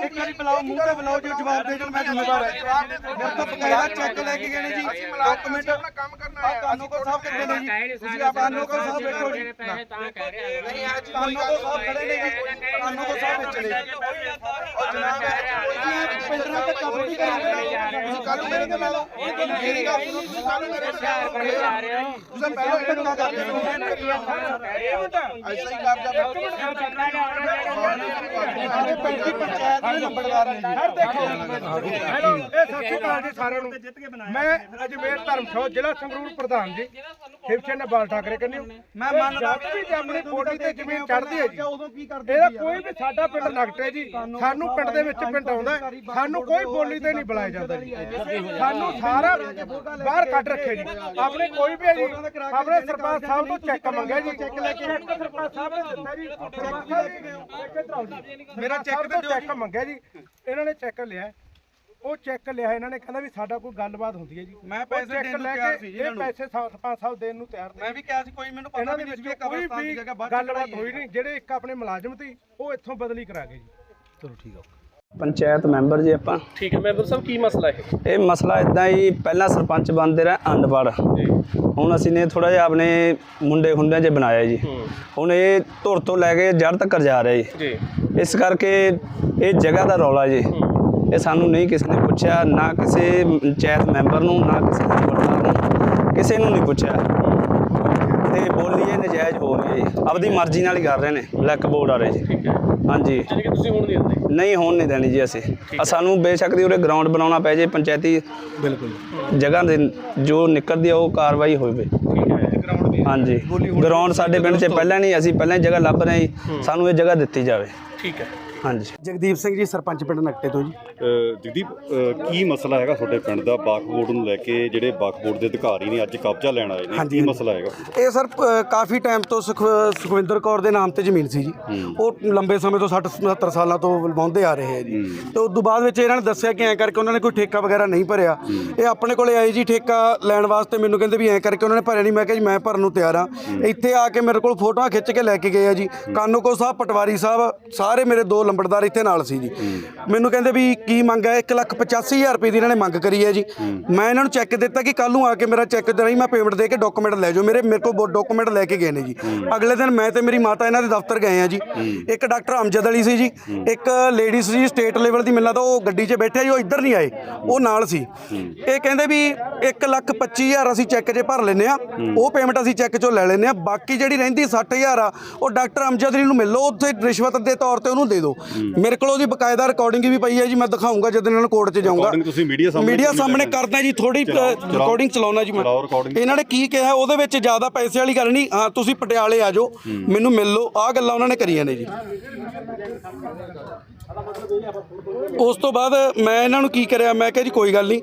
ਇੱਕ ਵਾਰੀ ਬੁਲਾਓ ਮੂੰਹ ਤੇ ਬੁਲਾਓ ਜੀ ਜਵਾਬ ਦੇ ਦੇਣ ਮੈਂ ਜ਼ਿੰਮੇਵਾਰ ਹਾਂ। ਮੇਰੇ ਤੋਂ ਬਕਾਇਦਾ ਚੈੱਕ ਲੈ ਕੇ ਗਏ ਨੇ ਜੀ ਡਾਕੂਮੈਂਟ ਆਪਣਾ ਕੰਮ ਕਰਨਾ ਹੈ। ਕਾਨੂੰਗੋ ਸਾਹਿਬ ਕਿੱਥੇ ਨੇ ਜੀ ਤੁਸੀਂ ਆ ਕਾਨੂੰਗੋ ਸਾਹਿਬ ਬੈਠੋ ਜੀ। ਤਾਂ ਕਹਿ ਰਿਹਾ ਨਹੀਂ ਅੱਜ ਕੋਈ ਕਾਨੂੰਗੋ ਸਾਹਿਬ ਖੜੇ ਨੇ ਜੀ। ਕਾਨੂੰਗੋ ਸਾਹਿਬ ਵਿੱਚ ਨੇ। ਉਹ ਜਨਾਬ ਤੁਸੀਂ ਪਿੰਡਰਾਂ ਤੇ ਕਬਜ਼ੀ ਕਰਾਂਗੇ। ਤੁਸੀਂ ਕੱਲ ਮੇਰੇ ਤੇ ਲਾ ਲਓ ਮੇਰੀ ਗੱਲ ਸੁਣੋ ਤੁਸੀਂ ਕੱਲ ਮੇਰੇ ਤੇ ਲਾ ਲਓ ਤੁਸੀਂ ਪਹਿਲਾਂ ਧੱਕਾ ਕਰਦੇ ਹੋ। ਐਸਾ ਹੀ ਕਬਜ਼ਾ ਸਾਰੇ ਪਿੰਡ ਦੀ ਪੰਚਾਇਤ ਦੇ ਨੰਬਰਦਾਰ ਨੇ ਜੀ। ਸਰ ਦੇਖੋ। ਹੈਲੋ ਇਹ ਸਤਿ ਸ਼੍ਰੀ ਅਕਾਲ ਜੀ ਸਾਰਿਆਂ ਨੂੰ। ਮੈਂ ਅਜਮੇਰ ਧਰਮਸ਼ੋ ਜ਼ਿਲ੍ਹਾ ਸੰਗਰੂਰ ਪ੍ਰਧਾਨ ਜੀ। ਸ਼ਿਵ ਨੇ ਬਾਲ ਠਾਕਰੇ ਕਹਿੰਦੇ ਮੈਂ ਮੰਨਦਾ ਵੀ ਜੇ ਆਪਣੀ ਬੋਡੀ ਤੇ ਜ਼ਮੀਨ ਚੜਦੀ ਹੈ ਜੀ। ਇਹਦਾ ਕੋਈ ਵੀ ਸਾਡਾ ਪਿੰਡ ਨਗਟ ਹੈ ਜੀ। ਸਾਨੂੰ ਪਿੰਡ ਦੇ ਵਿੱਚ ਪਿੰਡ ਆਉਂਦਾ ਸਾਨੂੰ ਕੋਈ ਬੋਲੀ ਤੇ ਨਹੀਂ ਬੁਲਾਇਆ ਜਾਂਦਾ ਜੀ। ਸਾਨੂੰ ਸਾਰਾ ਬਾਹਰ ਕੱਢ ਰੱਖੇ ਜੀ। ਆਪਣੇ ਕੋਈ ਵੀ ਹੈ ਜੀ ਆਪਣੇ ਸਰਪੰਚ ਸਾਹਿਬ ਤੋਂ ਚੈੱਕ ਮੰਗਿਆ ਜੀ। ਚੈੱਕ ਲੈ ਕੇ ਸਰਪੰਚ ਸਾਹਿਬ ਨੇ ਦਿੱਤਾ ਜੀ। ਸਰਪੰਚ ਸਾਹਿਬ। ਮੇਰਾ ਚੈੱਕ ਤੇ ਚੈੱਕ ਮੰਗਿਆ ਜੀ। ਇਹਨਾਂ ਨੇ ਚੈੱਕ ਲਿਆ। ਉਹ ਚੈੱਕ ਲਿਆ ਇਹਨਾਂ ਨੇ ਕਹਿੰਦਾ ਵੀ ਸਾਡਾ ਕੋਈ ਗੱਲਬਾਤ ਹੁੰਦੀ ਹੈ ਜੀ। ਮੈਂ ਪੈਸੇ ਦੇਣ ਨੂੰ ਤਿਆਰ ਸੀ ਜੀ ਇਹ ਇਹਨਾਂ ਨੂੰ। ਪੈਸੇ ਸਰਪੰਚ ਸਾਹਿਬ ਦੇਣ ਨੂੰ ਤਿਆਰ ਨੇ ਮੈਂ ਵੀ ਕਿਹਾ ਸੀ ਕੋਈ ਮੈਨੂੰ ਪਤਾ ਵੀ ਨਹੀਂ ਕਬਰਸਤਾਨ ਦੀ ਜਗ੍ਹਾ ਬਾਅਦ ਗੱਲਬਾਤ ਹੋਈ ਨਹੀਂ। ਜਿਹੜੇ ਇੱਕ ਆਪਣੇ ਮੁਲਾਜ਼ਮ ਸੀ ਉਹ ਇੱਥੋਂ ਬਦਲੀ ਕਰਾ ਗਏ ਜੀ। ਪੰਚਾਇਤ ਮੈਂਬਰ ਜੀ ਆਪਾਂ। ਠੀਕ ਹੈ ਮੈਂਬਰ ਸਾਹਿਬ ਕੀ ਮਸਲਾ ਹੈ ਇਹ ਮਸਲਾ ਇਦਾਂ ਹੀ ਪਹਿਲਾਂ ਸਰਪੰਚ ਬਣਦੇ ਰਹੇ ਅਨਪੜ੍ਹ ਹੁਣ ਅਸੀਂ ਨੇ ਥੋੜਾ ਜਿਹਾ ਆਪਣੇ ਮੁੰਡੇ ਹੁੰਡਿਆਂ 'ਚ ਬਣਾਇਆ ਜੀ। ਹੁਣ ਇਹ ਧੁਰ ਤੋਂ ਲੈ ਕੇ ਜੜ ਤੱਕ ਜਾ ਰਿਹਾ ਜੀ। ਜੀ। ਇਸ ਕਰਕੇ ਇਹ ਜਗ੍ਹਾ ਦਾ ਰੌਲਾ ਜੀ। ਇਹ ਸਾਨੂੰ ਨਹੀਂ ਕਿਸੇ ਨੇ ਪੁੱਛਿਆ ਨਾ ਕਿਸੇ ਪੰਚਾਇਤ ਮੈਂਬਰ ਨੂੰ ਨਾ ਕਿਸੇ ਨੰਬਰਦਾਰ ਨੂੰ ਕਿਸੇ ਨੂੰ ਨਹੀਂ ਪੁੱਛਿਆ। ਤੇ ਬੋਲੀ ਇਹ ਨਜਾਇਜ਼ ਹੋ ਰਹੀ ਹੈ ਜੀ। ਆਪਦੀ ਮਰਜ਼ੀ ਨਾਲ ਹੀ ਕਰ ਰਹੇ ਨੇ ਬਲੈਕ ਬੋਰਡ ਵਾਲੇ ਜੀ। ਹਾਂਜੀ। ਯਾਨੀ ਕਿ ਤੁਸੀਂ ਹੁਣ ਨਹੀਂ ਦਿੰਦੇ? ਨਹੀਂ ਹੋਣ ਨਹੀਂ ਦੇਣੀ ਜੀ ਅਸੀਂ। ਆ ਸਾਨੂੰ ਬੇਸ਼ੱਕ ਦੀ ਉਰੇ ਗਰਾਊਂਡ ਬਣਾਉਣਾ ਪੈ ਜੇ ਪੰਚਾਇਤੀ ਬਿਲਕੁਲ। ਜਗ੍ਹਾ ਦੇ ਜੋ ਨਿਕਲਦੀ ਆ ਉਹ ਕਾਰਵਾਈ ਹੋਵੇ। ਹਾਂਜੀ। ਗਰਾਊਂਡ ਸਾਡੇ ਪਿੰਡ 'ਚ ਪਹਿਲਾਂ ਨਹੀਂ ਅਸੀਂ ਪਹਿਲਾਂ ਹੀ ਜਗ੍ਹਾ ਲੱਭ ਰਹੇ ਜੀ। ਸਾਨੂੰ ਇਹ ਜਗ੍ਹਾ ਦਿੱਤੀ ਜਾਵੇ। ਠੀਕ ਹੈ। ਹਾਂਜੀ। ਜਗਦੀਪ ਸਿੰਘ ਜੀ ਸਰਪੰਚ ਪਿੰਡ ਨਕਟੇ ਤੋਂ ਜੀ। ਜਗਦੀਪ ਕੀ ਮਸਲਾ ਹੈਗਾ ਤੁਹਾਡੇ ਪਿੰਡ ਦਾ ਬਾਕ ਬੋਰਡ ਨੂੰ ਲੈ ਕੇ? ਜਿਹੜੇ ਬਾਕ ਬੋਰਡ ਦੇ ਅਧਿਕਾਰੀ ਨੇ ਅੱਜ ਕਬਜ਼ਾ ਲੈਣ ਆਏ ਨੇ ਕੀ ਮਸਲਾ ਹੈਗਾ? ਇਹ ਸਰ ਕਾਫੀ ਟਾਈਮ ਤੋਂ ਸੁਖ ਸੁਖਵਿੰਦਰ ਕੌਰ ਦੇ ਨਾਮ ਤੇ ਜ਼ਮੀਨ ਸੀ ਜੀ। ਉਹ ਲੰਬੇ ਸਮੇਂ ਤੋਂ 60 70 ਸਾਲਾਂ ਤੋਂ ਵਾਹੁੰਦੇ ਆ ਰਹੇ ਹੈ ਜੀ। ਤੇ ਉਸ ਤੋਂ ਬਾਅਦ ਵਿੱਚ ਇਹਨਾਂ ਨੇ ਦੱਸਿਆ ਕਿ ਐਂ ਕਰਕੇ ਉਹਨਾਂ ਨੇ ਕੋਈ ਠੇਕਾ ਵਗੈਰਾ ਨਹੀਂ ਭਰਿਆ। ਇਹ ਆਪਣੇ ਕੋਲੇ ਆਏ ਜੀ ਠੇਕਾ ਲੈਣ ਵਾਸਤੇ। ਮੈਨੂੰ ਕਹਿੰਦੇ ਵੀ ਐਂ ਕਰਕੇ ਉਹਨਾਂ ਨੇ ਭਰਿਆ ਨਹੀਂ। ਮੈਂ ਕਿਹਾ ਜੀ ਮੈਂ ਭਰਨ ਨੂੰ ਤਿਆਰ ਆ ਇੱਥੇ ਆ ਕੇ ਮੇਰੇ ਕੋਲ ਫੋਟੋਆਂ ਖਿੱਚ ਕੇ ਲੈ ਕੇ ਗਏ ਆ ਜੀ। ਕਾਨੂੰਕੋ ਸਾਹਿਬ ਪਟਵਾਰੀ ਸਾਹਿਬ ਸਾਰੇ ਮੇਰੇ ਦੋ ਲੰਬੜਦਾਰ ਇੱਥੇ ਨਾਲ ਸੀ ਜੀ। ਮੈਨੂੰ ਕਹਿੰਦੇ ਵੀ ਕੀ ਮੰਗ ਹੈ? 185000 ਰੁਪਏ ਦੀ ਇਹਨਾਂ ਨੇ ਮੰਗ ਕਰੀ ਹੈ ਜੀ। ਮੈਂ ਇਹਨਾਂ ਨੂੰ ਚੈੱਕ ਦਿੱਤਾ ਕਿ ਕੱਲ ਨੂੰ ਆ ਕੇ ਮੇਰਾ ਚੈੱਕ ਦੇ ਰਹੀ ਮੈਂ ਪੇਮੈਂਟ ਦੇ ਕੇ ਡਾਕੂਮੈਂਟ ਲੈ ਜਾਓ। ਮੇਰੇ ਮੇਰੇ ਕੋਲ ਡਾਕੂਮੈਂਟ ਲੈ ਕੇ ਗਏ ਨੇ ਜੀ। ਅਗਲੇ ਦਿਨ ਮੈਂ ਤੇ ਮੇਰੀ ਮਾਤਾ ਇਹਨਾਂ ਦੇ ਦਫ਼ਤਰ ਗਏ ਆ ਜੀ। ਇੱਕ ਡਾਕਟਰ ਅਮਜਦ ਅਲੀ ਸੀ ਜੀ। ਇੱਕ ਲੇਡੀ ਸੀ ਸਟੇਟ ਲੈਵਲ ਦੀ ਮਿਲਣਾ ਤਾਂ ਉਹ ਗੱਡੀ 'ਚ ਬੈਠੇ ਜੀ ਉਹ ਇੱਧਰ ਨਹੀਂ ਆਏ। ਉਹ ਨਾਲ ਸੀ। ਇਹ ਕਹਿੰਦੇ ਵੀ 125000 ਅਸੀਂ ਚੈੱਕ 'ਚ ਭਰ ਲੈਨੇ ਆ ਉਹ ਪੇਮੈਂਟ ਅਸੀਂ ਚੈੱਕ 'ਚੋਂ ਲੈ ਲੈਨੇ ਆ ਬਾਕੀ ਜਿਹੜੀ ਰਹਿੰਦੀ 60000 ਆ ਉਹ ਡਾਕਟਰ ਅਮਜਦ ਅਲੀ ਨੂੰ ਮਿਲ ਲਓ। ਉੱਥੇ ਰਿਸ਼ਵਤ ਦੇ ਤੌਰ ਤੇ ਉਹਨੂੰ ਦੇ ਦਿਓ। ਮੇਰੇ ਕੋਲ ਉਹਦੀ ਬਕਾਇਦਾ ਰਿਕਾਰਡਿੰਗ ਵੀ ਪਈ ਹੈ ਜੀ ਮੈਂ ਦਿਖਾਉਂਗਾ ਜਦੋਂ ਇਹਨਾਂ ਨੂੰ ਕੋਰਟ 'ਚ ਜਾਊਂਗਾ Recording ਤੁਸੀਂ media ਸਾਹਮਣੇ ਮੀਡੀਆ ਕਿਉਂ ਸਾਹਮਣੇ? ਕਰਦਾ ਜੀ ਥੋੜੀ ਚਲਾਓ। ਰਿਕਾਰਡਿੰਗ ਚਲਾਉਣਾ ਜੀ ਮੈਂ ਚਲਾਓ recording। ਇਹਨਾਂ ਨੇ ਕੀ ਕਿਹਾ ਉਹਦੇ ਵਿੱਚ ਜ਼ਿਆਦਾ ਪੈਸੇ ਵਾਲੀ ਗੱਲ ਨਹੀਂ ਹਾਂ ਤੁਸੀਂ ਪਟਿਆਲੇ ਆ ਜਾਓ ਮੈਨੂੰ ਮਿਲ ਲਓ ਆਹ ਗੱਲਾਂ ਉਹਨਾਂ ਨੇ ਕਰੀਆਂ ਨੇ ਜੀ ਉਸ ਤੋਂ ਬਾਅਦ ਮੈਂ ਇਹਨਾਂ ਨੂੰ ਕੀ ਕਰਿਆ ਮੈਂ ਕਿਹਾ ਜੀ ਕੋਈ ਗੱਲ ਨਹੀਂ